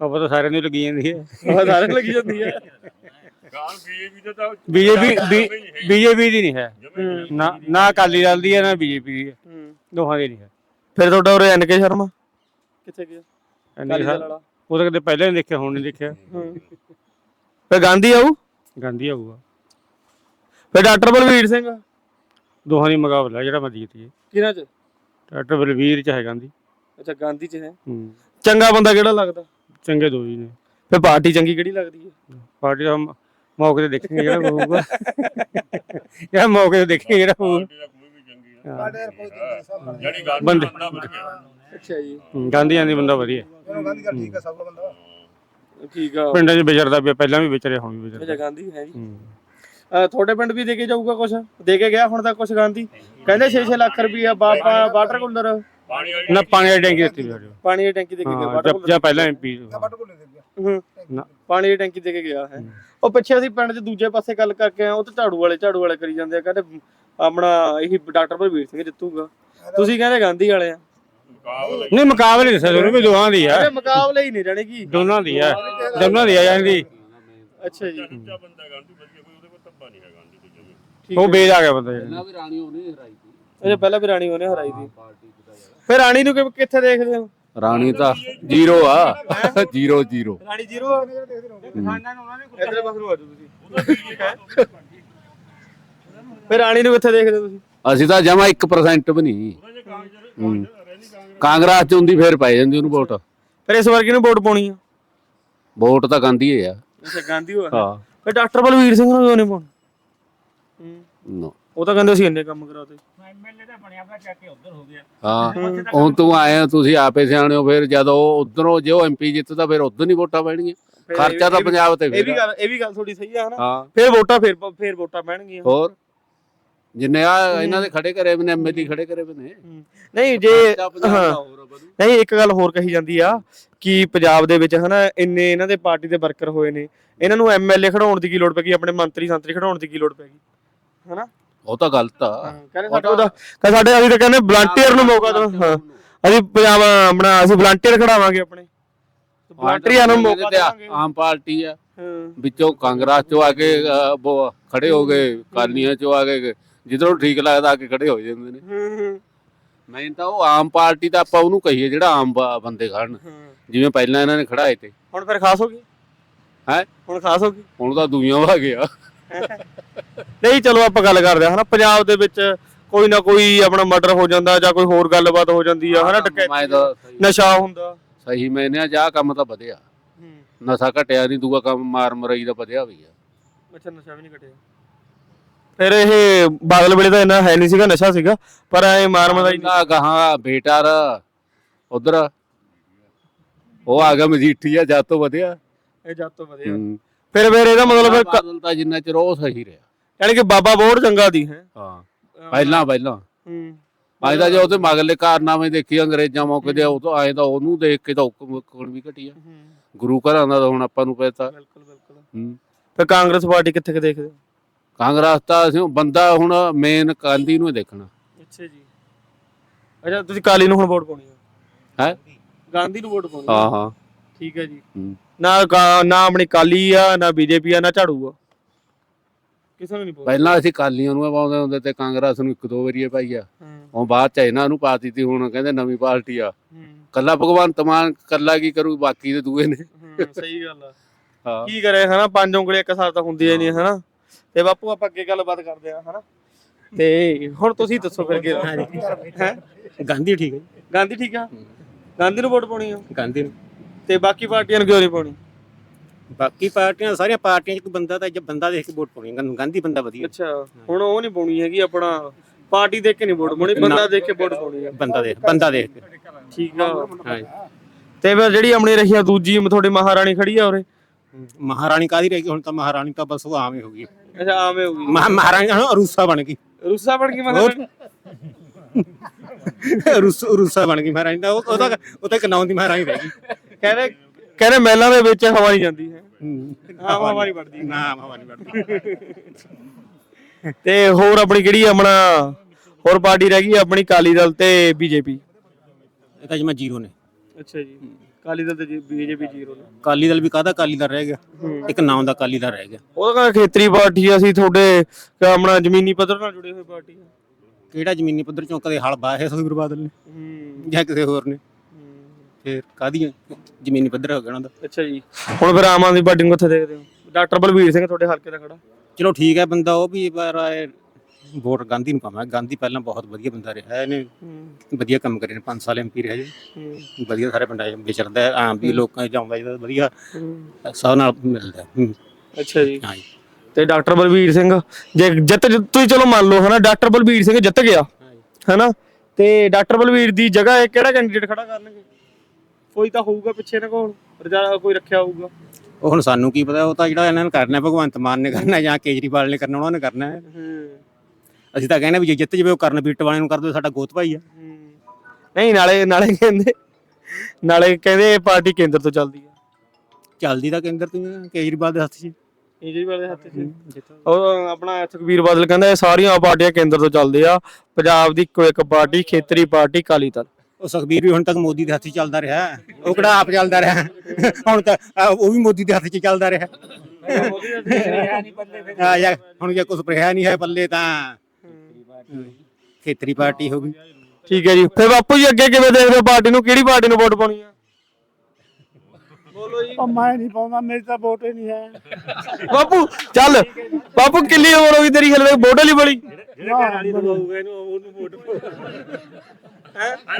ਆਪਾਂ ਤਾਂ ਸਾਰਿਆਂ ਨੂੰ ਲੱਗੀ ਜਾਂਦੀ ਹੈ। ਹਵਾ ਸਾਰੇ ਨੂੰ ਲੱਗੀ ਜਾਂਦੀ ਹੈ। ਗਾਂ ਬੀਜੇਪੀ ਦਾ ਤਾਂ ਬੀਜੇਪੀ ਬੀਜੇਪੀ ਦੀ ਨਹੀਂ ਹੈ। ਨਾ ਨਾ ਅਕਾਲੀ ਦਲ ਦੀ ਹੈ ਨਾ ਬੀਜੇਪੀ ਦੀ ਹੈ। ਦੋਹਾਂ ਦੀ ਨਹੀਂ ਹੈ। ਫਿਰ ਤੁਹਾਡਾ ਉਰੇ ਐਨ ਕੇ ਸ਼ਰਮਾ? ਕਿੱਥੇ ਗਿਆ? ਅਕਾਲੀ ਦਲ ਵਾਲਾ। ਉਹ ਤਾਂ ਕਦੇ ਪਹਿਲਾਂ ਨਹੀਂ ਦੇਖਿਆ ਹੁਣ ਨਹੀਂ ਦੇਖਿਆ। ਫਿਰ ਗਾਂਧੀ ਆਊ? ਗਾਂਧੀ ਆਊਗਾ। ਫਿਰ ਡਾਕਟਰ ਬਲਵੀਰ ਸਿੰਘ? ਦੋਹਾਂ ਦੀ ਮੁਕਾਬਲਾ ਜਿਹੜਾ ਮਰਜ਼ੀ ਜਿੱਤੀਏ ਕਿਹਨਾਂ ਚ? ਡਾਕਟਰ ਬਲਵੀਰ ਚਾਹੇ ਗਾਂਧੀ। ਅੱਛਾ ਗਾਂਧੀ ਚ ਹੈ। ਹੂੰ। ਚੰਗਾ ਬੰਦਾ ਕਿਹੜਾ ਲੱਗਦਾ? ਚੰਗੇ ਦੋ ਹੀ ਨੇ। ਫਿਰ ਪਾਰਟੀ ਚੰਗੀ ਕਿਹੜੀ ਲੱਗਦੀ ਹੈ? ਪਾਰਟੀ ਦਾ ਮ- ਮੌਕੇ ਤੇ ਦੇਖਾਂਗੇ ਜਿਹੜਾ ਹੋਊਗਾ। ਜਿਹੜਾ ਮੌਕੇ ਤੇ ਦੇਖਾਂਗੇ ਜਿਹੜਾ ਹੋਊਗਾ ਸਾਡੇ ਯਾਰ ਕੋਈ ਨਹੀਂ ਸਭ ਜਿਹੜੀ ਗਾਂਧੀ ਬੰਦੇ। ਵਧੀਆ ਅੱਛਾ ਜੀ। ਹੂੰ, ਗਾਂਧੀ ਆਂਦੀ ਬੰਦਾ ਵਧੀਆ। ਇਹਨੂੰ ਗਾਂਧੀ ਗੱਲ ਠੀਕ ਹੈ ਸਭ ਦਾ ਬੰਦਾ। ਠੀਕ ਆ। ਪਿੰਡਾਂ 'ਚ ਵਿਚਰਦਾ ਪਿਆ ਪਹਿਲਾਂ ਵੀ ਵਿਚਰਿਆ ਹੁਣ ਵੀ ਵਿਚਰਦਾ ਅੱਛਾ ਗਾਂਧੀ ਹੈ ਜੀ। ਹੂੰ। ਅਹ ਤੁਹਾਡੇ ਪਿੰਡ ਵੀ ਦੇ ਕੇ ਜਾਊਗਾ ਕੁਛ? ਦੇ ਕੇ ਗਿਆ ਹੁਣ ਤੱਕ ਕੁਛ ਗਾਂਧੀ? ਕਹਿੰਦੇ 6-6 ਲੱਖ ਰੁਪਈਆ ਬਾਪਾ ਵਾਟਰ ਕੂਲਰ। ਨਾ ਪਾਣੀ ਵਾਲੀ ਟੈਂਕੀ ਦਿੱਤੀ ਵੀ ਸਾਡੇ ਪਾਣੀ ਦੀ ਟੈਂਕੀ ਦੇ ਕੇ ਗਿਆ ਹਾਂ ਵਾਟਰ ਜਦ ਜਾਂ ਪਹਿਲਾਂ ਐਮਪੀ ਬੱਟ ਕੋਲ ਦੇ ਗਿਆ ਹੂੰ ਪਾਣੀ ਦੀ ਟੈਂਕੀ ਦੇ ਕੇ ਗਿਆ ਹੈ। ਉਹ ਪਿੱਛੇ ਅਸੀਂ ਪਿੰਡ 'ਚ ਦੂਜੇ ਪਾਸੇ ਗੱਲ ਕਰਕੇ ਆ ਉਹ ਤੇ ਝਾੜੂ ਵਾਲੇ ਝਾੜੂ ਵਾਲੇ ਕਰੀ ਜਾਂਦੇ ਆ ਕਹਿੰਦੇ ਆਪਣਾ ਇਹੀ ਡਾਕਟਰ ਬਲਵੀਰ ਸਿੰਘ ਜਿੱਤੂਗਾ। ਤੁਸੀਂ ਕਹਿੰਦੇ ਗਾਂਧੀ ਵਾਲੇ ਆ। ਨਹੀਂ ਮੁਕਾਬਲੇ ਦੱਸਿਆ ਤੁਹਾਨੂੰ ਵੀ ਦੋਹਾਂ ਦੀ ਹੈ ਇਹ ਮੁਕਾਬਲੇ ਹੀ ਨਹੀਂ ਜਾਣੀ ਕਿ ਦੋਨਾਂ ਦੀ ਹੈ ਦੋਨਾਂ ਦੀ ਹੈ ਜਾਂਦੀ ਅੱਛਾ ਜੀ। ਬੰਦਾ ਗਾਂਧੀ ਵਧੀਆ ਕੋਈ ਉਹਦੇ ਕੋਲ ਧੱਬਾ ਨਹੀਂ ਹੈ ਗਾਂਧੀ ਦੇ ਜਮੀ ਉਹ ਬੇਦ ਆ ਗਿਆ ਬੰਦਾ ਜਿਹੜਾ। ਪਹਿਲਾਂ ਵੀ ਰਾਣੀ ਉਹਨੇ ਹਰਾਈ ਸੀ। ਫਿਰ ਰਾਣੀ ਨੂੰ ਕਿ- ਕਿੱਥੇ ਦੇਖਦੇ ਹੋ? ਰਾਣੀ ਤਾਂ ਜ਼ੀਰੋ ਆ। Zero zero. ਰਾਣੀ ਜ਼ੀਰੋ ਆ ਇਧਰ ਪਾਸ ਨੂੰ ਆ ਜਾਓ ਤੁਸੀਂ। ਫਿਰ ਰਾਣੀ ਨੂੰ ਕਿੱਥੇ ਦੇਖਦੇ ਹੋ ਤੁਸੀਂ? ਅਸੀਂ ਤਾਂ ਜਮਾ 1% ਵੀ ਨਹੀਂ। ਹੂੰ। ਕਾਂਗਰਸ ਚ ਹੁੰਦੀ ਫੇਰ ਪੈ ਜਾਂਦੀ ਉਹਨੂੰ ਵੋਟ। ਫਿਰ ਇਸ ਵਾਰ ਕਿਹਨੂੰ ਵੋਟ ਪਾਉਣੀ ਆ? ਵੋਟ ਤਾਂ ਗਾਂਧੀ ਹੀ ਆ। ਅੱਛਾ ਗਾਂਧੀ ਹੋਇਆ ਹਾਂ। ਫਿਰ ਡਾਕਟਰ ਬਲਵੀਰ ਸਿੰਘ ਨੂੰ ਕਿਉਂ ਨਹੀਂ ਪਾਉਣਾ? ਨੋ। ਉਹ ਤਾਂ ਕਹਿੰਦੇ ਸੀ ਇੰਨੇ ਕੰਮ ਕਰਾਤੇ। ਹਾਂ ਹੁਣ ਤੂੰ ਆਏ ਆ, ਤੁਸੀਂ ਆਪੇ ਸਿਆਣੇ ਹੋ ਫਿਰ ਜਦੋਂ ਉਧਰੋਂ ਜੇ ਉਹ ਐਮਪੀ ਜਿੱਤਦਾ ਫਿਰ ਉਧਰ ਨਹੀਂ ਵੋਟਾਂ ਪੈਣਗੀਆਂ। ਖਰਚਾ ਤਾਂ ਪੰਜਾਬ ਤੇ ਇਹ ਵੀ ਫਿਰ ਗੱਲ ਇਹ ਵੀ ਗੱਲ ਥੋੜੀ ਸਹੀ ਆ ਹਨਾ? ਹਾਂ। ਫਿਰ ਵੋਟਾਂ ਫਿਰ ਫਿਰ ਵੋਟਾਂ ਪੈਣਗੀਆਂ। ਹੋਰ? ਜਿੰਨੇ ਆ ਇਹਨਾਂ ਦੇ ਖੜੇ ਕਰੇ ਵੀ ਨੇ ਐਮਐਲਏ ਖੜੇ ਕਰੇ ਵੀ ਨੇ ਨਹੀਂ ਜੇ ਖਰਚਾ ਪੰਜਾਬ ਹਾਂ। ਦਾ ਹੋਰ ਆ ਵਧੂ। ਨਹੀਂ ਇੱਕ ਗੱਲ ਹੋਰ ਕਹੀ ਜਾਂਦੀ ਆ ਕਿ ਪੰਜਾਬ ਦੇ ਵਿੱਚ ਹਨਾ ਇੰਨੇ ਇਹਨਾਂ ਦੇ ਪਾਰਟੀ ਦੇ ਵਰਕਰ ਹੋਏ ਨੇ। ਇਹਨਾਂ ਨੂੰ ਐਮਐਲਏ ਖੜਾਉਣ ਦੀ ਕੀ ਲੋੜ ਪੈ ਗਈ? ਆਪਣੇ ਮੰਤਰੀ ਸੰਤਰੀ ਖੜਾਉਣ ਦੀ ਕੀ ਲੋੜ ਪੈ ਗਈ? ਹਨਾ? ਉਹ ਤਾਂ ਗਲਤ ਆ। ਕਹਿੰਦੇ ਸਾਡੇ ਉਹਦਾ ਕਹਿੰਦੇ ਸਾਡੇ ਅਸੀਂ ਤਾਂ ਕਹਿੰਦੇ ਵਲੰਟੀਅਰ ਨੂੰ ਮੌਕਾ ਦਿਓ। ਹਾਂ। ਅਸੀਂ ਪੰਜਾਬ ਆਪਣਾ ਅਸੀਂ ਵਲੰਟੀਅਰ ਖੜਾਵਾਂਗੇ ਆਪਣੇ। ਵਲੰਟੀਅਰਾਂ ਨੂੰ ਮੌਕਾ ਦੇਵਾਂਗੇ। ਆਮ ਪਾਰਟੀ ਆ। ਵਿੱਚੋਂ ਕਾਂਗਰਸ ਚੋਂ ਆ ਕੇ ਖੜੇ ਹੋ ਗਏ। ਕਾਲੀਆਂ ਚੋਂ ਆ ਕੇ ਜਿੱਧਰੋਂ ਠੀਕ ਲੱਗਦਾ ਆ ਕੇ ਖੜੇ ਹੋ ਜਾਂਦੇ ਨੇ। ਹੂੰ ਮੈਂ ਤਾਂ ਉਹ ਆਮ ਪਾਰਟੀ ਦਾ ਆਪਾਂ ਉਹਨੂੰ ਕਹੀਏ ਜਿਹੜਾ ਆਮ ਬੰਦੇ ਖੜਨ। ਜਿਵੇਂ ਪਹਿਲਾਂ ਇਹਨਾਂ ਨੇ ਖੜਾਏ ਤੇ। ਹੁਣ ਫਿਰ ਖਾਸ ਹੋ ਗਈ? ਹੈਂ? ਹੁਣ ਖਾਸ ਹੋ ਗਈ? ਹੁਣ ਤਾਂ ਦੁਨੀਆ ਵਾ ਗਿਆ। ਨਹੀਂ ਚਲੋ ਆਪਾਂ ਗੱਲ ਕਰਦੇ ਹਾਂ ਹਨਾ ਪੰਜਾਬ ਦੇ ਵਿੱਚ ਕੋਈ ਨਾ ਕੋਈ ਆਪਣਾ ਮਰਡਰ ਹੋ ਜਾਂਦਾ ਜਾਂ ਕੋਈ ਹੋਰ ਗੱਲਬਾਤ ਹੋ ਜਾਂਦੀ ਆ ਹਨਾ ਡਕੈਤੀ ਮੈਂ ਤਾਂ ਸਹੀ- ਨਸ਼ਾ ਹੁੰਦਾ। ਸਹੀ ਮੈਨੇ ਜਾ ਕੰਮ ਤਾਂ ਵਧਿਆ। ਨਸ਼ਾ ਘਟਿਆ ਨਹੀਂ ਦੂਆ ਕੰਮ ਮਾਰ ਮਰਾਈ ਦਾ ਵਧਿਆ ਵੀ ਆ। ਅੱਛਾ ਨਸ਼ਾ ਵੀ ਨਹੀਂ ਘਟਿਆ। ਫਿਰ ਇਹ ਬਾਦਲ ਵੇਲੇ ਤਾਂ ਇੰਨਾ ਹੈ ਨਹੀਂ ਸੀਗਾ ਨਸ਼ਾ ਸੀਗਾ ਪਰ ਐ ਮਾਰ ਮਦਾਈ ਨਾ ਗਾਹਾਂ ਬੇਟਾ ਉਧਰ। ਉਹ ਆ ਗਿਆ ਮਜੀਠੀਆ ਜਦ ਤੋਂ ਵਧਿਆ। ਇਹ ਜੱਤ ਤੋਂ ਵਧਿਆ। ਹੂੰ। ਫਿਰ ਫਿਰ ਇਹਦਾ ਮਤਲਬ ਫਿਰ ਕ- ਬਾਦਲ ਤਾਂ ਜਿੰਨਾ ਚਿਰ ਉਹ ਸਹੀ ਰਿਹਾ। ਯਾਨੀ ਕਿ ਬਾਬਾ ਬਹੁਤ ਚੰਗਾ ਦੀ ਹੈ। ਹਾਂ ਪਹਿਲਾਂ ਪਹਿਲਾਂ। ਹੂੰ। ਅੱਜ ਤਾਂ ਜੇ ਉਹਦੇ ਮਗਲੇ ਕਾਰਨਾਮੇ ਦੇਖੀ ਅੰਗਰੇਜ਼ਾਂ ਮੌਕੇ ਦੇ ਉਹ ਤੋਂ ਆਏ ਤਾਂ ਉਹਨੂੰ ਦੇਖ ਕੇ ਤਾਂ ਹੁਕਮ ਕੋਣ ਵੀ ਘਟੀ ਆ। ਗੁਰੂ ਘਰਾਂ ਦਾ ਤਾਂ ਹੁਣ ਆਪਾਂ ਨੂੰ ਪਤਾ। ਬਿਲਕੁਲ ਕਾਂਗਰਸ ਪਾਰਟੀ ਕਿੱਥੇ ਕਿ ਦੇਖਦੇ ਕਾਂਗਰਸ ਤਾਂ ਅਸੀਂ ਬੰਦਾ ਹੁਣ ਮੇਨ ਗਾਂਧੀ ਨੂੰ ਦੇਖਣਾ। ਅੱਛਾ ਜੀ। ਅੱਛਾ ਤੁਸੀਂ ਕਾਲੀ ਨੂੰ ਹੁਣ ਵੋਟ ਪਾਉਣੀ ਹੈ ਹੈ? ਗਾਂਧੀ ਨੂੰ ਵੋਟ ਪਾਉਣੀ ਹਾਂ ਠੀਕ ਹੈ ਜੀ। ਨਾ ਨਾ ਆਪਣੀ ਕਾਲੀ ਆ ਨਾ ਬੀਜੇਪੀ ਆ ਨਾ ਝਾੜੂ ਆ। ਕਿਸੇ ਨੂੰ ਨਹੀਂ ਪਾਉਂਦੇ ਪਹਿਲਾਂ ਅਸੀਂ ਕਾਲੀਆਂ ਨੂੰ ਪਾਉਂਦੇ ਹੁੰਦੇ ਤੇ ਕਾਂਗਰਸ ਨੂੰ ਇੱਕ ਦੋ ਵਾਰੀ ਪਾਈ ਆ। ਹੂੰ। ਹੁਣ ਬਾਅਦ ਚ ਇਹਨਾਂ ਨੂੰ ਪਾਤੀ ਤੀ ਹੁਣ ਕਹਿੰਦੇ ਨਵੀਂ ਪਾਰਟੀ ਆ। ਹੂੰ। ਕੱਲਾ ਭਗਵੰਤ ਮਾਨ ਕੱਲਾ ਕੀ ਕਰੂ ਬਾਕੀ ਦੇ ਦੂਏ ਨੇ। ਹੂੰ, ਸਹੀ ਗੱਲ ਆ। ਹਾਂ। ਕੀ ਕਰੇ ਹਨਾ? ਪੰਜ ਉਂਗਲੀਆਂ ਇੱਕ ਸਾਰ ਤਾਂ ਹੁੰਦੀਆਂ ਹੀ ਨਹੀਂ ਹਨਾ? ਤੇ ਬਾਪੂ ਆਪਾਂ ਅੱਗੇ ਗੱਲਬਾਤ ਕਰਦੇ ਆ ਹਨਾ? ਤੇ ਹੁਣ ਤੁਸੀਂ ਦੱਸੋ ਫਿਰ ਕੀ ਹੈ ਗਾਂਧੀ ਠੀਕ ਹੈ ਗਾਂਧੀ ਠੀਕ ਆ? ਗਾਂਧੀ ਨੂੰ ਵੋਟ ਪਾਉਣੀ ਆ? ਗਾਂਧੀ ਨੂੰ। ਤੇ ਬਾਕੀ ਪਾਰਟੀਆਂ ਨੂੰ ਕਿਉਂ ਨਹੀਂ ਪਾਉਣੀ? ਬਾਕੀ ਪਾਰਟੀਆਂ ਸਾਰੀਆਂ ਪਾਰਟੀਆਂ 'ਚ ਇੱਕ ਬੰਦਾ ਤਾਂ ਜੇ ਬੰਦਾ ਦੇਖ ਕੇ ਵੋਟ ਪਾਉਣੀ ਹੈ। ਗਾਂਧੀ ਬੰਦਾ ਵਧੀਆ। ਅੱਛਾ ਹੁਣ ਉਹ ਨਹੀਂ ਪਾਉਣੀ ਹੈਗੀ ਆਪਣਾ ਪਾਰਟੀ ਦੇਖ ਕੇ ਨਹੀਂ ਵੋਟ ਪਾਉਣੀ ਬੰਦਾ ਦੇਖ ਕੇ ਵੋਟ ਪਾਉਣੀ ਆ। ਬੰਦਾ ਦੇਖ ਬੰਦਾ ਦੇਖ ਕੇ। ਠੀਕ ਆ। ਹਾਂ ਤੇ ਫਿਰ ਜਿਹੜੀ ਆਪਣੀ ਰਹੀ ਆ ਦੂਜੀ ਤੁਹਾਡੀ ਮਹਾਰਾਣੀ ਖੜੀ ਆ ਉਰੇ? ਮਹਾਰਾਣੀ ਕਾਦੀ ਰਹਿ? ਗਈ ਹੁਣ ਤਾਂ ਮਹਾਰਾਣੀ ਤਾਂ ਬਸ ਉਹ ਆਮ ਹੀ ਹੋ ਗਈ। ਅੱਛਾ ਆਵੇਂ ਹੋ ਗਈ। ਮਹਾ- ਮਹਾਰਾਣੀ ਹੁਣ ਅਰੂਸਾ ਬਣ ਗਈ। ਰੁੱਸਾ ਬਣ ਗਈ ਮਹਾਰਾਣੀ? ਰੂਸ ਰੂਸਾ ਬਣ ਗਈ ਮਹਾਰਾਣੀ ਤਾਂ ਉਹ ਉਹ ਤਾਂ ਉਹ ਤਾਂ ਇੱਕ ਦੀ ਮਹਾਰਾਣੀ ਰਹਿ ਗਈ। ਕਹਿੰਦੇ ਕਹਿੰਦੇ ਮਹਿਲਾਂ ਦੇ ਵਿੱਚ ਹਵਾ ਨਹੀਂ ਜਾਂਦੀ ਹੈ। ਹੂੰ। ਹਵਾ ਨਹੀਂ ਵੜਦੀ। ਨਾ ਹਵਾ ਨਹੀਂ ਵੜਦੀ। ਤੇ ਹੋਰ ਆਪਣੀ ਕਿਹੜੀ ਆਪਣਾ ਹੋਰ ਪਾਰਟੀ ਰਹਿ ਗਈ ਆਪਣੀ ਕਾਲੀ ਦਲ ਤੇ ਬੀਜੇਪੀ? ਇਹ ਤਾਂ ਜਮਾ ਜ਼ੀਰੋ ਨੇ। ਅੱਛਾ ਜੀ। ਕਾਲੀ ਦਲ ਤੇ ਬੀਜੇਪੀ ਜ਼ੀਰੋ ਨੇ। ਕਾਲੀ ਦਲ ਵੀ ਕਾਹਦਾ ਕਾਲੀ ਦਲ ਰਹਿ ਗਿਆ? ਇੱਕ ਨਾਮ ਦਾ ਕਾਲੀ ਦਲ ਰਹਿ ਗਿਆ। ਉਹ ਤਾਂ ਕਹਿੰਦਾ ਖੇਤਰੀ ਪਾਰਟੀ ਆ, ਅਸੀਂ ਤੁਹਾਡੇ ਆਪਣਾ ਜ਼ਮੀਨੀ ਪੱਧਰ ਨਾਲ ਜੁੜੇ ਹੋਏ ਪਾਰਟੀ ਆ। ਕਿਹੜਾ ਜ਼ਮੀਨੀ ਪੱਧਰ ਚੋਂ ਕਦੇ ਹਲ ਬਾਹੇ ਸੁਖਬੀਰ ਬਾਦਲ ਨੇ? ਜਾਂ ਕਿਸੇ ਹੋਰ ਨੇ? ਫਿਰ ਕਾਹਦੀਆਂ ਜ਼ਮੀਨੀ ਪੱਧਰ ਹੋ ਗਿਆ ਉਹਨਾਂ ਦਾ। ਅੱਛਾ ਜੀ। ਹੁਣ ਫਿਰ ਆਮ ਆਦਮੀ ਪਾਰਟੀ ਨੂੰ ਕਿੱਥੇ ਦੇਖਦੇ ਹੋ? ਡਾਕਟਰ ਬਲਵੀਰ ਸਿੰਘ ਤੁਹਾਡੇ ਹਲਕੇ ਦਾ ਖੜਾ। ਚਲੋ ਠੀਕ ਹੈ ਬੰਦਾ ਉਹ ਵੀ ਪਰ ਇਹ ਵੋਟ ਗਾਂਧੀ ਨੂੰ ਪਾਵਾਂ। ਗਾਂਧੀ ਪਹਿਲਾਂ ਬਹੁਤ ਵਧੀਆ ਬੰਦਾ ਰਿਹਾ ਇਹਨੇ ਵਧੀਆ ਕੰਮ ਕਰੇ ਨੇ 5 ਸਾਲ ਐਮਪੀ ਰਿਹਾ ਜੀ ਵਧੀਆ ਸਾਰੇ ਪਿੰਡਾਂ 'ਚ ਵਿਚਰਦਾ ਹੈ, ਆਮ ਵੀ ਲੋਕਾਂ 'ਚ ਆਉਂਦਾ ਜਿਹੜਾ ਵਧੀਆ ਸਭ ਨਾਲ ਮਿਲਦਾ ਹੈ। ਹੂੰ, ਅੱਛਾ ਜੀ। ਹਾਂ ਜੀ। ਤੇ ਡਾਕਟਰ ਬਲਵੀਰ ਸਿੰਘ ਜੇ ਜਿੱਤ ਤੁਸੀਂ ਚਲੋ ਮੰਨ ਲਓ ਹਨਾ ਡਾਕਟਰ ਬਲਵੀਰ ਸਿੰਘ ਜਿੱਤ ਗਿਆ ਹਨਾ ਤੇ ਡਾਕਟਰ ਬਲਵੀਰ ਦੀ ਜਗ੍ਹਾ ਇਹ ਕਿਹੜਾ ਕੈਂਡੀਡੇਟ ਖੜਾ ਕਰਨਗੇ? ਕੋਈ ਤਾਂ ਹੋਊਗਾ ਪਿੱਛੇ ਨਾ ਕੋਲ ਰਜਾ ਕੋਈ ਰੱਖਿਆ ਹੋਊਗਾ। ਉਹ ਹੁਣ ਸਾਨੂੰ ਕੀ ਪਤਾ ਉਹ ਤਾਂ ਜਿਹੜਾ ਇਹਨਾਂ ਨੇ ਕਰਨਾ ਭਗਵੰਤ ਮਾਨ ਨੇ ਕਰਨਾ ਜਾਂ ਕੇਜਰੀਵਾਲ ਨੇ ਕਰਨਾ ਉਹਨਾਂ ਨੇ ਕਰਨਾ ਹੈ। ਅਸੀਂ ਤਾਂ ਕਹਿੰਦੇ ਵੀ ਜੇ ਜਿੱਤ ਜਵੇ ਉਹ ਕਰਨ ਬੀਟ ਵਾਲੇ ਨੂੰ ਕਰ ਦਿਓ ਸਾਡਾ ਗੋਤ ਭਾਈ ਆ। ਨਹੀਂ ਨਾਲੇ ਨਾਲੇ ਕਹਿੰਦੇ ਨਾਲੇ ਕਹਿੰਦੇ ਇਹ ਪਾਰਟੀ ਕੇਂਦਰ ਤੋਂ ਚੱਲਦੀ ਹੈ ਚੱਲਦੀ ਤਾਂ ਕੇਂਦਰ ਤੋਂ ਹੀ ਆ, ਕੇਜਰੀਵਾਲ ਦੇ ਹੱਥ 'ਚ ਕੇਜਰੀਵਾਲ ਦੇ ਹੱਥ 'ਚ ਉਹ ਆਪਣਾ ਸੁਖਬੀਰ ਬਾਦਲ ਕਹਿੰਦਾ ਇਹ ਸਾਰੀਆਂ ਪਾਰਟੀਆਂ ਕੇਂਦਰ ਤੋਂ ਚੱਲਦੇ ਆ। ਪੰਜਾਬ ਦੀ ਇੱਕੋ ਇੱਕ ਪਾਰਟੀ ਖੇਤਰੀ ਪਾਰਟੀ ਕਾਲੀ ਦਲ। ਉਹ ਸੁਖਬੀਰ ਵੀ ਹੁਣ ਤੱਕ ਮੋਦੀ ਦੇ ਹੱਥ 'ਚ ਚੱਲਦਾ ਰਿਹਾ। ਉਹ ਕਿਹੜਾ ਆਪ ਚੱਲਦਾ ਰਿਹਾ। ਹੁਣ ਤਾਂ ਅਹ, ਉਹ ਵੀ ਮੋਦੀ ਦੇ ਹੱਥ 'ਚ ਚੱਲਦਾ ਰਿਹਾ। ਹਾਂ ਯਾਰ ਹੁਣ ਜੇ ਕੁਝ ਰਿਹਾ ਨਹੀਂ ਹੈ ਪੱਲੇ ਤਾਂ ਖੇਤਰੀ ਪਾਰਟੀ ਹੋ ਗਈ। ਠੀਕ ਹੈ ਜੀ। ਫਿਰ ਬਾਪੂ ਜੀ ਅੱਗੇ ਕਿਵੇਂ ਦੇਖਦੇ ਹੋ ਪਾਰਟੀ ਨੂੰ? ਕਿਹੜੀ ਪਾਰਟੀ ਨੂੰ ਵੋਟ ਪਾਉਣੀ ਆ ਬੋਲੋ ਜੀ। ਮੈਂ ਨਹੀਂ ਪਾਉਂਦਾ ਮੇਰੀ ਤਾਂ ਵੋਟ ਹੀ ਨਹੀਂ ਹੈ। ਬਾਪੂ ਚੱਲ। ਬਾਪੂ ਕਿੰਨੀ ਉਮਰ ਹੋ ਗਈ ਤੇਰੀ? ਹਲੇ ਵੋਟ ਲਈ ਬੜੀ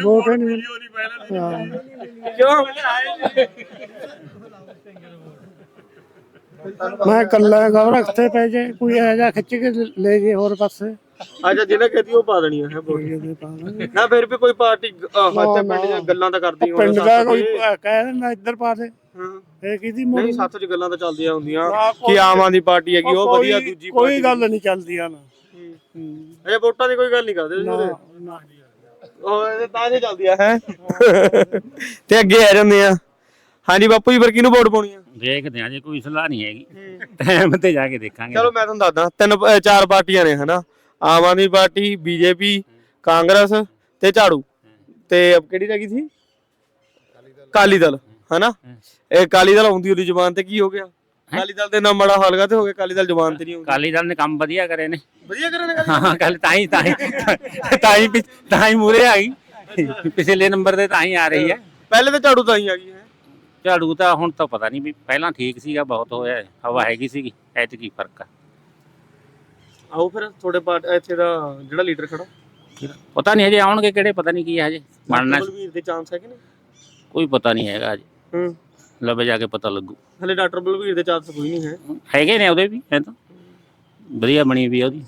ਵੋਟ ਨਹੀਂ। ਕਿਉਂ? ਮੈਂ ਕੱਲਾ ਗੌਰ ਰੱਖਤੇ ਪੈ ਜੇ ਕੋਈ ਇਹੋ ਜਿਹਾ ਖਿੱਚ ਕੇ ਲੈ ਜੇ ਹੋਰ ਪਾਸੇ। ਅੱਛਾ ਜਿਹਨੇ ਕਹਤੀ ਉਹ ਪਾ ਦੇਣੀ ਹੈ ਵੋਟ। ਨਾ ਫਿਰ ਵੀ ਕੋਈ ਪਾਰਟੀ ਹੱਥ ਪਿੰਡ ਦੀਆਂ ਗੱਲਾਂ ਤਾਂ ਕਰਦੀ ਹੋਣੀ ਪਿੰਡ ਦਾ ਕੋਈ ਕਹਿ ਦਿੰਦਾ ਇੱਧਰ ਪਾ ਦੇ। ਹਾਂ। ਇਹ ਕਿਹਦੀ ਨਹੀਂ ਮੋੜੀ ਸੱਤ ਚ ਗੱਲਾਂ ਤਾਂ ਚੱਲਦੀਆਂ ਹੁੰਦੀਆਂ ਨਾ, ਕਿ ਆਮ ਆਦਮੀ ਪਾਰਟੀ ਹੈਗੀ ਉਹ ਵਧੀਆ ਦੂਜੀ ਕੋਈ ਗੱਲ ਨਹੀਂ ਚੱਲਦੀ ਆ ਨਾ ਅਜੇ ਵੋਟਾਂ ਦੀ ਕੋਈ ਗੱਲ ਨਹੀਂ ਕਰਦੇ ਉਹਦੇ। ਨਾ ਉਹ ਤਾਂ ਜੇ ਚੱਲਦੀ ਆ ਹੈ। ਤੇ ਅੱਗੇ ਆ ਜਾਂਦੇ ਆ। ਹਾਂਜੀ ਬਾਪੂ ਜੀ ਫਿਰ ਕਿਹਨੂੰ ਵੋਟ ਪਾਉਣੀ ਆ? ਦੇਖਦੇ ਹਾਂ ਜੇ ਕੋਈ ਸਲਾਹ ਨਹੀਂ ਹੈਗੀ। ਟਾਈਮ ਤੇ ਜਾ ਕੇ ਦੇਖਾਂਗੇ। ਚਲੋ ਮੈਂ ਤੁਹਾਨੂੰ ਦੱਸਦਾ ਤਿੰਨ ਚਾਰ ਪਾਰਟੀਆਂ ਨੇ ਹਨਾ। ਆਮ ਆਦਮੀ ਪਾਰਟੀ ਬੀਜੇਪੀ ਕਾਂਗਰਸ ਤੇ ਝਾੜੂ। ਤੇ ਕਿਹੜੀ ਰਹਿ ਗਈ ਸੀ? ਕਾਲੀ ਦਲ। ਹਨਾ? ਇਹ ਕਾਲੀ ਦਲ ਆਉਂਦੀ ਉਹਦੀ ਜ਼ੁਬਾਨ ਤੇ ਕੀ ਹੋ ਗਿਆ? ਕਾਲੀ ਦਲ ਦੇ ਨਾਮ ਬੜਾ ਹਲਗਾ ਤੇ ਹੋ ਗਿਆ ਕਾਲੀ ਦਲ ਜ਼ੁਬਾਨ ਤੇ ਨਹੀਂ ਆਉਂਦੀ ਕਾਲੀ ਦਲ ਨੇ ਕੰਮ ਵਧੀਆ ਕਰੇ ਨੇ। ਵਧੀਆ ਕਰਨ ਗੱਲ ਹਾਂ ਕੱਲ ਤਾਂ ਹੀ ਤਾਂ ਹੀ ਤਾਂ ਹੀ ਤਾਂ ਹੀ ਮੂਰੇ ਆ ਗਈ। ਪਿਛਲੇ ਨੰਬਰ ਤੇ ਤਾਂ ਹੀ ਆ ਰਹੀ ਹੈ। ਪਹਿਲੇ ਤਾਂ ਝਾੜੂ ਤਾਂ ਹੀ ਆ ਗਈ ਹੈ। ਝਾੜੂ ਤਾਂ ਹੁਣ ਤਾਂ ਪਤਾ ਨਹੀਂ ਵੀ ਪਹਿਲਾਂ ਠੀਕ ਸੀਗਾ ਬਹੁਤ ਹੋਇਆ। ਹੈ। ਹਵਾ ਹੈਗੀ ਸੀਗੀ ਐਤ ਕੀ ਫ਼ਰਕ ਆ। ਆਓ ਫਿਰ ਤੁਹਾਡੇ ਪਾਰਟ ਇੱਥੇ ਦਾ ਜਿਹੜਾ ਲੀਡਰ ਖੜਾ। ਪਤਾ ਨਹੀਂ ਹਜੇ ਆਉਣਗੇ ਕਿਹੜੇ ਪਤਾ ਨਹੀਂ ਕੀ ਹੈ ਹਜੇ। ਬਣਨਾ ਬਲਵੀਰ ਦੇ ਚਾਂਸ ਹੈਗੇ ਨੇ? ਕੋਈ ਪਤਾ ਨਹੀਂ ਹੈਗਾ ਹਜੇ। ਹੂੰ। ਲੱਭੇ ਜਾ ਕੇ ਪਤਾ ਲੱਗੂ। ਹਲੇ ਡਾਕਟਰ ਬਲਵੀਰ ਦੇ ਚਾਂਸ ਕੋਈ ਨਹੀਂ ਹੈ। ਹੈਗੇ ਨੇ ਉਹਦੇ ਵੀ ਐ ਤਾਂ। ਵਧੀਆ ਬਣੀ ਵੀ ਆ ਉਹਦੀ।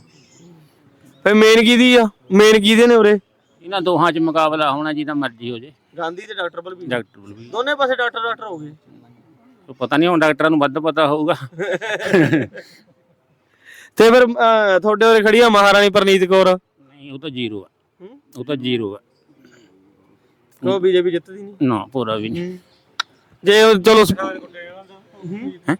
ਫਿਰ ਮੇਨ ਕੀ ਆ? ਮੇਨ ਕੀ ਦੇ ਨੇ ਉਰੇ? ਇਹਨਾਂ ਦੋਹਾਂ 'ਚ ਮੁਕਾਬਲਾ ਹੋਣਾ ਜਿਹਦਾ ਮਰਜ਼ੀ ਹੋ ਜੇ। ਗਾਂਧੀ ਤੇ ਡਾਕਟਰ ਬਲਵੀਰ। ਡਾਕਟਰ ਬਲਵੀਰ। ਦੋਨੇ ਪਾਸੇ ਡਾਕਟਰ ਡਾਕਟਰ ਹੋ ਗਏ। ਪਤਾ ਨਹੀਂ ਹੁਣ ਡਾਕਟਰਾਂ ਨੂੰ ਵੱਧ ਪਤਾ ਹੋਊਗਾ। ਤੇ ਫਿਰ ਅਹ, ਤੁਹਾਡੇ ਉਰੇ ਖੜੀ ਆ ਮਹਾਰਾਣੀ ਪ੍ਰਨੀਤ ਕੌਰ? ਨਹੀਂ ਉਹ ਤਾਂ ਜ਼ੀਰੋ ਆ। ਹੂੰ? ਉਹ ਤਾਂ ਜ਼ੀਰੋ ਆ। ਕੋ ਬੀਜੇਪੀ ਜਿੱਤਦੀ ਨਹੀਂ। ਨਾ ਪੂਰਾ ਵੀ ਨਹੀਂ। ਜੇ ਉਹ ਚਲੋ ਹੈਂ?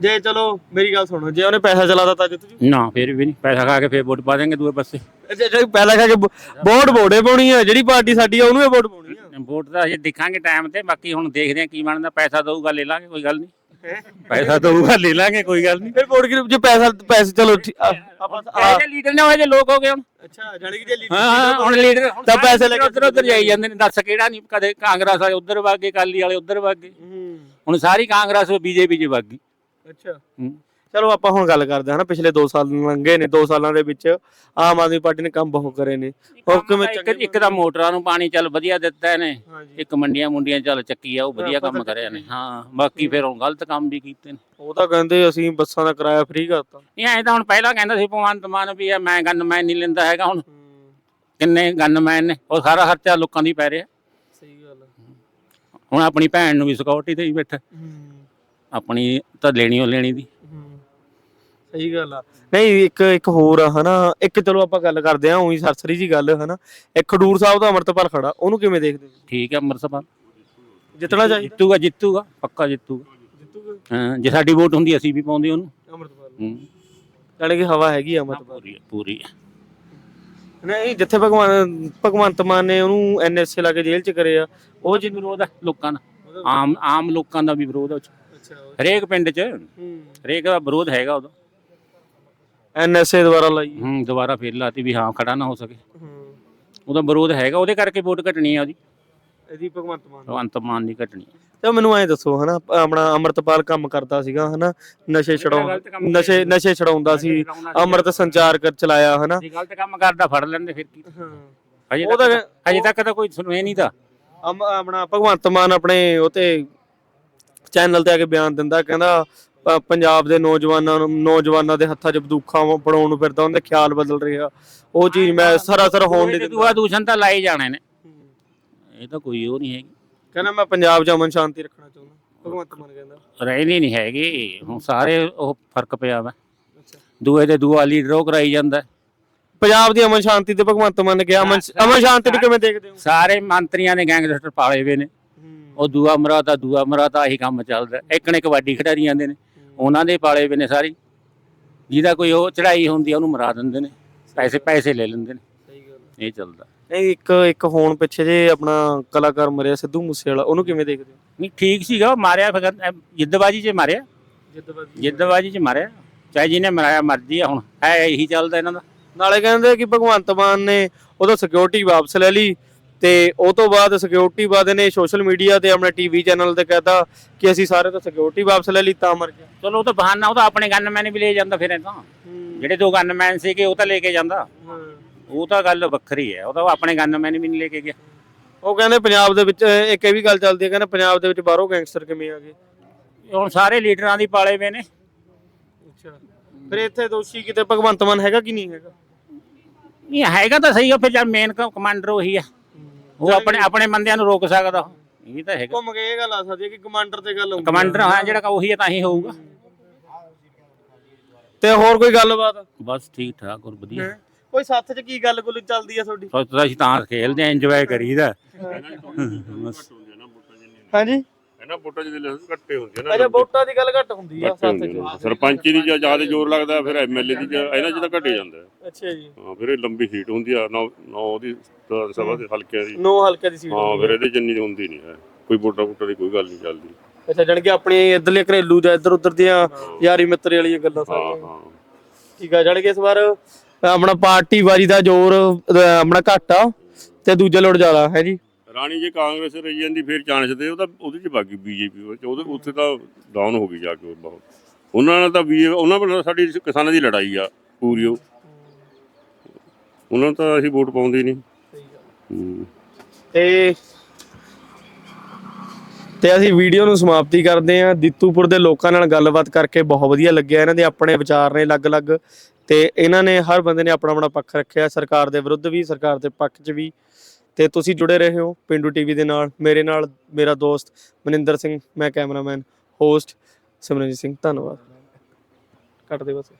ਜੇ ਚਲੋ ਮੇਰੀ ਗੱਲ ਸੁਣੋ ਜੇ ਉਹਨੇ ਪੈਸਾ ਚਲਾਦਾ ਤਾਂ ਜਿੱਤ ਜੂ। ਨਾ ਫਿਰ ਵੀ ਨਹੀਂ। ਪੈਸਾ ਖਾ ਕੇ ਫਿਰ ਵੋਟ ਪਾ ਦੇਂਗੇ ਦੂਏ ਪਾਸੇ। ਜੇ ਜੇ ਪੈਸਾ ਖਾ ਕੇ ਵੋਟ ਵੋਟੇ ਪਾਉਣੀ ਆ ਜਿਹੜੀ ਪਾਰਟੀ ਸਾਡੀ ਆ ਉਹਨੂੰ ਹੀ ਵੋਟ ਪਾਉਣੀ ਆ। ਵੋਟ ਦਾ ਅਸੀਂ ਦੇਖਾਂਗੇ ਟਾਈਮ ਤੇ ਬਾਕੀ ਹੁਣ ਦੇਖਦੇ ਹਾਂ ਕੀ ਬਣਦਾ ਪੈਸਾ ਦਊਗਾ ਲੈ ਲਾਂਗੇ ਕੋਈ ਗੱਲ ਨਹੀਂ। ਪੈਸਾ ਦਊਗਾ ਲੈ ਲਾਂਗੇ ਕੋਈ ਗੱਲ ਨਹੀਂ। ਫਿਰ ਵੋਟ ਕਿ ਜੇ ਪੈਸਾ ਪੈਸੇ ਚਲੋ ਆ- ਆਪਾਂ ਇਹ ਲੀਡਰ ਨੇ ਹੋਏ ਜੇ ਲੋਕ ਹੋ ਗਏ ਹੁਣ। ਅੱਛਾ ਜਾਨੀ ਕਿ ਜੇ ਲੀਡਰ ਹਾਂ ਹਾਂ ਹੁਣ ਲੀਡਰ ਤਾਂ ਪੈਸੇ ਲੈ ਕੇ ਉਧਰ ਉਧਰ ਜਾਈ ਜਾਂਦੇ ਨੇ ਦੱਸ ਕਿਹੜਾ ਨਹੀਂ ਕਦੇ ਕਾਂਗਰਸ ਵਾਲੇ ਉਧਰ ਵਗ ਗਏ ਕਾਲੀ ਵਾਲੇ ਉਧਰ ਵਗ ਗਏ। ਹੂੰ। ਹੁਣ ਸਾਰੀ ਕਾਂਗਰਸ ਬੀਜੇਪੀ 'ਚ ਵਗ ਗਈ। ਅੱਛਾ। ਹੂੰ। ਚਲੋ ਆਪਾਂ ਹੁਣ ਗੱਲ ਕਰਦੇ ਹਾਂ ਨਾ ਪਿਛਲੇ 2 ਸਾਲ ਲੰਘੇ ਨੇ 2 ਸਾਲਾਂ ਦੇ ਵਿੱਚ ਆਮ ਆਦਮੀ ਪਾਰਟੀ ਨੇ ਕੰਮ ਬਹੁਤ ਕਰੇ ਨੇ। ਉਹ ਕਿਵੇਂ ਇੱਕ ਇੱਕ ਤਾਂ ਮੋਟਰਾਂ ਨੂੰ ਪਾਣੀ ਚੱਲ ਵਧੀਆ ਦਿੱਤਾ ਨੇ ਇੱਕ ਮੰਡੀਆਂ ਮੁੰਡੀਆਂ ਚੱਲ ਚੱਕੀ ਆ ਉਹ ਵਧੀਆ ਕੰਮ ਕਰਿਆ ਨੇ। ਹਾਂ ਬਾਕੀ ਫਿਰ ਹੁਣ ਗਲਤ ਕੰਮ ਵੀ ਕੀਤੇ ਨੇ। ਉਹ ਤਾਂ ਕਹਿੰਦੇ ਅਸੀਂ ਬੱਸਾਂ ਦਾ ਕਿਰਾਇਆ ਫ੍ਰੀ ਕਰਤਾ। ਇਹ ਐਂ ਤਾਂ ਹੁਣ ਪਹਿਲਾਂ ਕਹਿੰਦਾ ਸੀ ਭਗਵੰਤ ਮਾਨ ਵੀ ਇਹ ਮੈਂ ਗਨਮੈਨ ਨਹੀਂ ਲੈਂਦਾ ਹੈਗਾ ਹੁਣ। ਕਿੰਨੇ ਗਨਮੈਨ ਨੇ ਉਹ ਸਾਰਾ ਖਰਚਾ ਲੋਕਾਂ ਦੀ ਪੈ ਰਿਹਾ। ਸਹੀ ਗੱਲ ਹੁਣ ਆਪਣੀ ਭੈਣ ਨੂੰ ਵੀ ਸਿਕਿਉਰਿਟੀ ਤੇ ਹੀ ਬੈਠਾ। ਆਪਣੀ ਤਾਂ ਲੈਣੀ ਉਹ ਲੈਣੀ ਦੀ। ਸਹੀ ਗੱਲ ਆ। ਨਹੀਂ ਇੱਕ ਇੱਕ ਹੋਰ ਆ ਹਨਾ। ਇੱਕ ਚਲੋ ਆਪਾਂ ਗੱਲ ਕਰਦੇ ਆ ਉਹੀ ਸਰਸਰੀ ਜੀ ਗੱਲ ਹਨਾ। ਇੱਕ ਖਡੂਰ ਸਾਹਿਬ ਦਾ ਅਮਰਤਪਾਲ ਖੜਾ ਉਹਨੂੰ ਕਿਵੇਂ ਦੇਖਦੇ ਹੋ? ਠੀਕ ਹੈ ਅੰਮ੍ਰਿਤਸਰ ਜਿੱਤਣਾ ਚਾਹੀਦਾ? ਜਿੱਤੂਗਾ ਜਿੱਤੂਗਾ ਪੱਕਾ ਜਿੱਤੂਗਾ। ਜਿੱਤੂਗਾ? ਹਾਂ ਜੇ ਸਾਡੀ ਵੋਟ ਹੁੰਦੀ ਅਸੀਂ ਵੀ ਪਾਉਂਦੇ ਉਹਨੂੰ। ਅਮਰਤਪਾਲ। ਹੂੰ। ਜਾਣੀ ਕਿ ਹਵਾ ਹੈਗੀ ਆ ਅਮਰਤਪਾਲ। ਪੂਰੀ ਪੂਰੀ। ਨਹੀਂ ਜਿੱਥੇ ਭਗਵਾਨ ਭਗਵੰਤ ਮਾਨ ਨੇ ਉਹਨੂੰ ਐਨਐਸਏ ਲਾ ਕੇ ਜੇਲ੍ਹ ਚ ਕਰੇ ਆ ਉਹ ਜੀ ਵਿਰੋਧ ਹੈ ਲੋਕਾਂ ਦਾ। ਆਮ ਆਮ ਲੋਕਾਂ ਦਾ ਵੀ ਵਿਰੋਧ ਹੈ ਉਹ 'ਚ। ਅੱਛਾ ਹਰੇਕ ਪਿੰਡ 'ਚ ਹੂੰ। ਹਰੇਕ ਦਾ ਵਿਰੋਧ ਹੈਗਾ ਉਹਦਾ। ਐਨਐਸਏ ਦੁਆਰਾ ਲਾਈ। ਹੂੰ ਦੁਬਾਰਾ ਫੇਰ ਲਾਤੀ ਵੀ ਹਾਂ ਖੜਾ ਨਾ ਹੋ ਸਕੇ। ਹੂੰ। ਉਹਦਾ ਵਿਰੋਧ ਹੈਗਾ ਉਹਦੇ ਕਰਕੇ ਵੋਟ ਘਟਣੀ ਹੈ ਉਹਦੀ। ਇਹਦੀ ਭਗਵੰਤ ਮਾਨ ਭਗਵੰਤ ਮਾਨ ਦੀ ਘਟਣੀ ਤੇ ਮੈਨੂੰ ਐਂ ਦੱਸੋ ਹਨਾ ਆਪਣਾ ਅਮਰਤਪਾਲ ਕੰਮ ਕਰਦਾ ਸੀਗਾ ਹਨਾ ਨਸ਼ੇ ਗਲਤ ਕੰਮ ਨਸ਼ੇ ਨਸ਼ੇ ਛਡਾਉਂਦਾ ਸੀ ਅੰਮ੍ਰਿਤ ਸੰਚਾਰ ਕਰ ਚਲਾਇਆ ਹਨਾ। ਜੇ ਗਲਤ ਕੰਮ ਕਰਦਾ ਫੜ ਲੈਂਦੇ ਫਿਰ ਕੀ। ਹਾਂ। ਹਜੇ ਉਹ ਤਾਂ ਤੱਕ ਹਜੇ ਤੱਕ ਤਾਂ ਕੋਈ ਸੁਣਿਆ ਨਹੀਂ ਤਾਂ। ਅਮ- ਆਪਣਾ ਭਗਵੰਤ ਮਾਨ ਆਪਣੇ ਉਹ ਤੇ ਚੈਨਲ ਤੇ ਆ ਕੇ ਬਿਆਨ ਦਿੰਦਾ ਕਹਿੰਦਾ ਪ- ਪੰਜਾਬ ਦੇ ਨੌਜਵਾਨਾਂ ਨੂੰ ਨੌਜਵਾਨਾਂ ਦੇ ਹੱਥਾਂ 'ਚ ਬੰਦੂਕਾਂ ਫੜਾਉਣ ਨੂੰ ਫਿਰਦਾ ਉਹਦੇ ਖਿਆਲ ਬਦਲ ਰਿਹਾ। ਉਹ ਚੀਜ਼ ਮੈਂ ਸਰਾਸਰ ਹੋਣ ਨਹੀਂ ਦਿੰਦਾ ਦੂਆ ਦੂਸ਼ਣ ਤਾਂ ਲਾਈ ਜਾਣੇ ਨੇ। ਇਹ ਤਾਂ ਕੋਈ ਉਹ ਨਹੀਂ ਹੈਗੀ। ਕਹਿੰਦਾ ਮੈਂ ਪੰਜਾਬ 'ਚ ਅਮਨ ਸ਼ਾਂਤੀ ਰੱਖਣਾ ਚਾਹੁੰਦਾ ਭਗਵੰਤ ਮਾਨ ਕਹਿੰਦਾ। ਰਹਿੰਦੇ ਨਹੀਂ ਹੈਗੇ ਹੁਣ ਸਾਰੇ ਉਹ ਫ਼ਰਕ ਪਿਆ ਵਾ। ਅੱਛਾ। ਦੂਏ ਦੇ ਦੂਆ ਲੀਡਰ ਉਹ ਕਰਾਈ ਜਾਂਦਾ। ਪੰਜਾਬ ਦੀ ਅਮਨ ਸ਼ਾਂਤੀ ਤੇ ਭਗਵੰਤ ਮਾਨ ਨੇ ਕਿਹਾ ਅਮਨ ਅਮਨ ਸ਼ਾਂਤੀ ਨੂੰ ਕਿਵੇਂ ਦੇਖਦੇ ਹੋ? ਸਾਰੇ ਮੰਤਰੀਆਂ ਨੇ ਗੈਂਗਸਟਰ ਪਾਲੇ ਹੋਏ ਨੇ। ਉਹ ਦੂਆ ਮਰਾਤਾ ਦੂਆ ਮਰਾਤਾ ਇਹੀ ਕੰਮ ਚੱਲਦਾ। ਇੱਕ ਨੇ ਕਬੱਡੀ ਖਿਡਾਰੀ ਜਾਂਦੇ ਨੇ। ਉਹਨਾਂ ਦੇ ਪਾਲੇ ਹੋਏ ਨੇ ਸਾਰੀ। ਜਿਹਦਾ ਕੋਈ ਉਹ ਚੜਾਈ ਹੁੰਦੀ ਆ ਉਹਨੂੰ ਮਰਾ ਦਿੰਦੇ ਨੇ। ਪੈਸੇ ਪੈਸੇ ਲੈ ਲੈਂਦੇ ਨੇ। ਸਹੀ ਗੱਲ ਇਹ ਚੱਲਦਾ। ਨਹੀਂ ਇੱਕ ਇੱਕ ਹੋਣ ਪਿੱਛੇ ਜੇ ਆਪਣਾ ਕਲਾਕਾਰ ਮਰਿਆ ਸਿੱਧੂ ਮੂਸੇ ਵਾਲਾ ਉਹਨੂੰ ਕਿਵੇਂ ਦੇਖਦੇ ਹੋ? ਨਹੀਂ ਠੀਕ ਸੀਗਾ ਉਹ ਮਾਰਿਆ ਫਿਰ ਜਿੱਦਬਾਜੀ 'ਚ ਮਾਰਿਆ। ਜਿੱਦਬਾਜੀ। ਜਿੱਦਬਾਜੀ 'ਚ ਮਾਰਿਆ। ਚਾਹੇ ਜਿਹਨੇ ਮਰਾਇਆ ਮਰਜ਼ੀ ਆ ਹੁਣ। ਹੈ ਇਹੀ ਚੱਲਦਾ ਇਹਨਾਂ ਦਾ। ਨਾਲੇ ਕਹਿੰਦੇ ਕਿ ਭਗਵੰਤ ਮਾਨ ਨੇ ਉਹਦਾ ਸਿਕਿਉਰਿਟੀ ਵਾਪਸ ਲੈ ਲਈ। ਤੇ ਉਹ ਤੋਂ ਬਾਅਦ ਸਿਕਿਉਰਿਟੀ ਬਾਅਦ ਨੇ ਸੋਸ਼ਲ ਮੀਡੀਆ ਤੇ ਆਪਣੇ ਟੀਵੀ ਚੈਨਲ ਤੇ ਕਹਤਾ ਕਿ ਅਸੀਂ ਸਾਰੇ ਤੋਂ ਸਿਕਿਉਰਿਟੀ ਵਾਪਸ ਲੈ ਲਈ ਤਾਂ ਮਰ ਗਿਆ। ਚਲੋ ਉਹ ਤਾਂ ਬਹਾਨਾ ਉਹ ਤਾਂ ਆਪਣੇ ਗਨਮੈਨ ਵੀ ਲੈ ਜਾਂਦਾ ਫਿਰ ਇਹ ਤਾਂ। ਜਿਹੜੇ ਦੋ ਗਨਮੈਨ ਸੀਗੇ ਉਹ ਤਾਂ ਲੈ ਕੇ ਜਾਂਦਾ। ਉਹ ਤਾਂ ਗੱਲ ਵੱਖਰੀ ਹੈ। ਉਹ ਤਾਂ ਆਪਣੇ ਗਨਮੈਨ ਵੀ ਨਹੀਂ ਲੈ ਕੇ ਗਿਆ। ਉਹ ਕਹਿੰਦੇ ਪੰਜਾਬ ਦੇ ਵਿੱਚ ਇੱਕ ਇਹ ਵੀ ਗੱਲ ਚੱਲਦੀ ਹੈ ਕਹਿੰਦੇ ਪੰਜਾਬ ਦੇ ਵਿੱਚ ਬਾਹਰੋਂ ਗੈਂਗਸਟਰ ਕਿਵੇਂ ਆ ਗਏ? ਹੁਣ ਸਾਰੇ ਲੀਡਰਾਂ ਦੀ ਪਾਲੇ ਵੇ ਨੇ। ਅੱਛਾ। ਫਿਰ ਇੱਥੇ ਦੋਸ਼ੀ ਕਿਤੇ ਭਗਵੰਤ ਮਾਨ ਹੈਗਾ ਕਿ ਨਹੀਂ ਹੈਗਾ? ਇਹ ਹੈਗਾ ਤਾਂ ਸਹੀ ਆ ਫਿਰ ਜਦ ਮੇਨ ਕਮਾਂਡਰ ਉਹੀ ਆ। ਉਹ ਆਪਣੇ ਆਪਣੇ ਬੰਦਿਆਂ ਨੂੰ ਰੋਕ ਸਕਦਾ ਉਹ। ਇਹ ਤਾਂ ਹੈਗਾ। ਘੁੰਮ ਕੇ ਇਹ ਗੱਲ ਆ ਸਕਦੀ ਹੈ ਕਿ ਕਮਾਂਡਰ ਤੇ ਗੱਲ ਹੋਊਗੀ। ਕਮਾਂਡਰ ਹਾਂ ਜਿਹੜਾ ਉਹੀ ਤਾਂ ਹੀ ਹੋਊਗਾ। ਤੇ ਹੋਰ ਕੋਈ ਗੱਲਬਾਤ? ਬਸ ਠੀਕ ਠਾਕ ਔਰ ਵਧੀਆ। ਕੋਈ ਸੱਥ 'ਚ ਕੀ ਗੱਲ ਗੁੱਲ ਚੱਲਦੀ ਆ ਤੁਹਾਡੀ? ਸੋਚਦਾ ਅਸੀਂ ਤਾਂ ਖੇਲਦੇ ਆ ਇੰਜੋਏ ਕਰੀਦਾ। ਹਾਂਜੀ? ਇਹਨਾਂ ਵੋਟਾਂ ਜਿਹਦੇ ਲਿਖੇ ਘੱਟੇ ਹੁੰਦੇ ਨੇ ਅੱਛਾ ਵੋਟਾਂ ਦੀ ਗੱਲ ਘੱਟ ਹੁੰਦੀ ਆ ਹੁੰਦੇ 'ਚ। ਨੇ। ਸਰਪੰਚੀ ਦੀ ਜਾਂ ਜ਼ਿਆਦਾ ਜ਼ੋਰ ਲੱਗਦਾ ਫਿਰ ਐਮਐਲਏ ਦੀ ਜਾਂ ਇਹਨਾਂ 'ਚ ਤਾਂ ਘਟੇ ਜਾਂਦਾ। ਅੱਛਾ ਜੀ। ਹਾਂ ਫਿਰ ਇਹ ਲੰਬੀ ਹੀਟ ਹੁੰਦੀ ਆ ਨੌ ਨੌ ਉਹਦੀ ਸਭਾ ਦੇ ਹਲਕਿਆਂ ਦੀ। ਨੋ ਹਲਕੇ ਦੀ ਸੀਟ ਹਾਂ ਫਿਰ ਇਹਦੇ ਜਿੰਨੀ ਹੁੰਦੀ ਨਹੀਂ ਹੈ। ਕੋਈ ਵੋਟਾਂ ਵੋਟਾਂ ਦੀ ਕੋਈ ਗੱਲ ਨਹੀਂ ਚੱਲਦੀ। ਅੱਛਾ ਜਾਣੀ ਕਿ ਆਪਣੀ ਇਧਰਲੇ ਘਰੇਲੂ ਜਾਂ ਇੱਧਰ ਉੱਧਰ ਦੀਆਂ ਯਾਰੀ ਮਿੱਤਰੀ ਵਾਲੀਆਂ ਗੱਲਾਂ ਸਾਰੀਆਂ। ਹਾਂ। ਠੀਕ ਆ ਜਾਣੀ ਕਿ ਇਸ ਵਾਰ ਆਪਣਾ ਪਾਰਟੀ ਬਾਜੀ ਦਾ ਜ਼ੋਰ ਆਪਣਾ ਘੱਟ ਆ ਤੇ ਦੂਜੇ ਲੋਟ ਜ਼ਿਆਦਾ ਹੈ ਜੀ? ਰਾਣੀ ਜੇ ਕਾਂਗਰਸ ਰਹੀ ਜਾਂਦੀ ਫਿਰ ਚਾਂਸ ਦੇ ਉਹਦਾ ਉਹਦੇ ਚ ਬਾਗੀ ਬੀਜੇਪੀ ਉਹਦੇ ਉੱਥੇ ਤਾਂ ਡਾਊਨ ਹੋ ਗਈ ਜਾ ਕੇ ਬਹੁਤ। ਉਹਨਾਂ ਨਾਲ ਤਾਂ ਵੀ ਉਹਨਾਂ ਨਾਲ ਸਾਡੀ ਕਿਸਾਨਾਂ ਦੀ ਲੜਾਈ ਆ ਪੂਰੀ ਉਹ। ਉਹਨਾਂ ਨੂੰ ਤਾਂ ਅਸੀਂ ਵੋਟ ਪਾਉਂਦੇ ਨਹੀਂ। ਤੇ ਤੇ ਅਸੀਂ ਵੀਡੀਓ ਨੂੰ ਸਮਾਪਤੀ ਕਰਦੇ ਹਾਂ। ਦਿੱਤੂਪੁਰ ਦੇ ਲੋਕਾਂ ਨਾਲ ਗੱਲਬਾਤ ਕਰਕੇ ਬਹੁਤ ਵਧੀਆ ਲੱਗਿਆ। ਇਹਨਾਂ ਦੇ ਆਪਣੇ ਵਿਚਾਰ ਨੇ ਅਲੱਗ-ਅਲੱਗ। ਤੇ ਇਹਨਾਂ ਨੇ ਹਰ ਬੰਦੇ ਨੇ ਆਪਣਾ ਆਪਣਾ ਪੱਖ ਰੱਖਿਆ। ਸਰਕਾਰ ਦੇ ਵਿਰੁੱਧ ਵੀ ਸਰਕਾਰ ਦੇ ਪੱਖ 'ਚ ਵੀ। ਤੇ ਤੁਸੀਂ ਜੁੜੇ ਰਹੇ ਹੋ ਪਿੰਡੂ ਟੀਵੀ ਦੇ ਨਾਲ। ਮੇਰੇ ਨਾਲ ਮੇਰਾ ਦੋਸਤ ਮਨਿੰਦਰ ਸਿੰਘ, ਮੈਂ ਕੈਮਰਾਮੈਨ ਹੋਸਟ ਸਿਮਰਨਜੀਤ ਸਿੰਘ। ਧੰਨਵਾਦ। ਕੱਟ ਦੇ ਬਸ।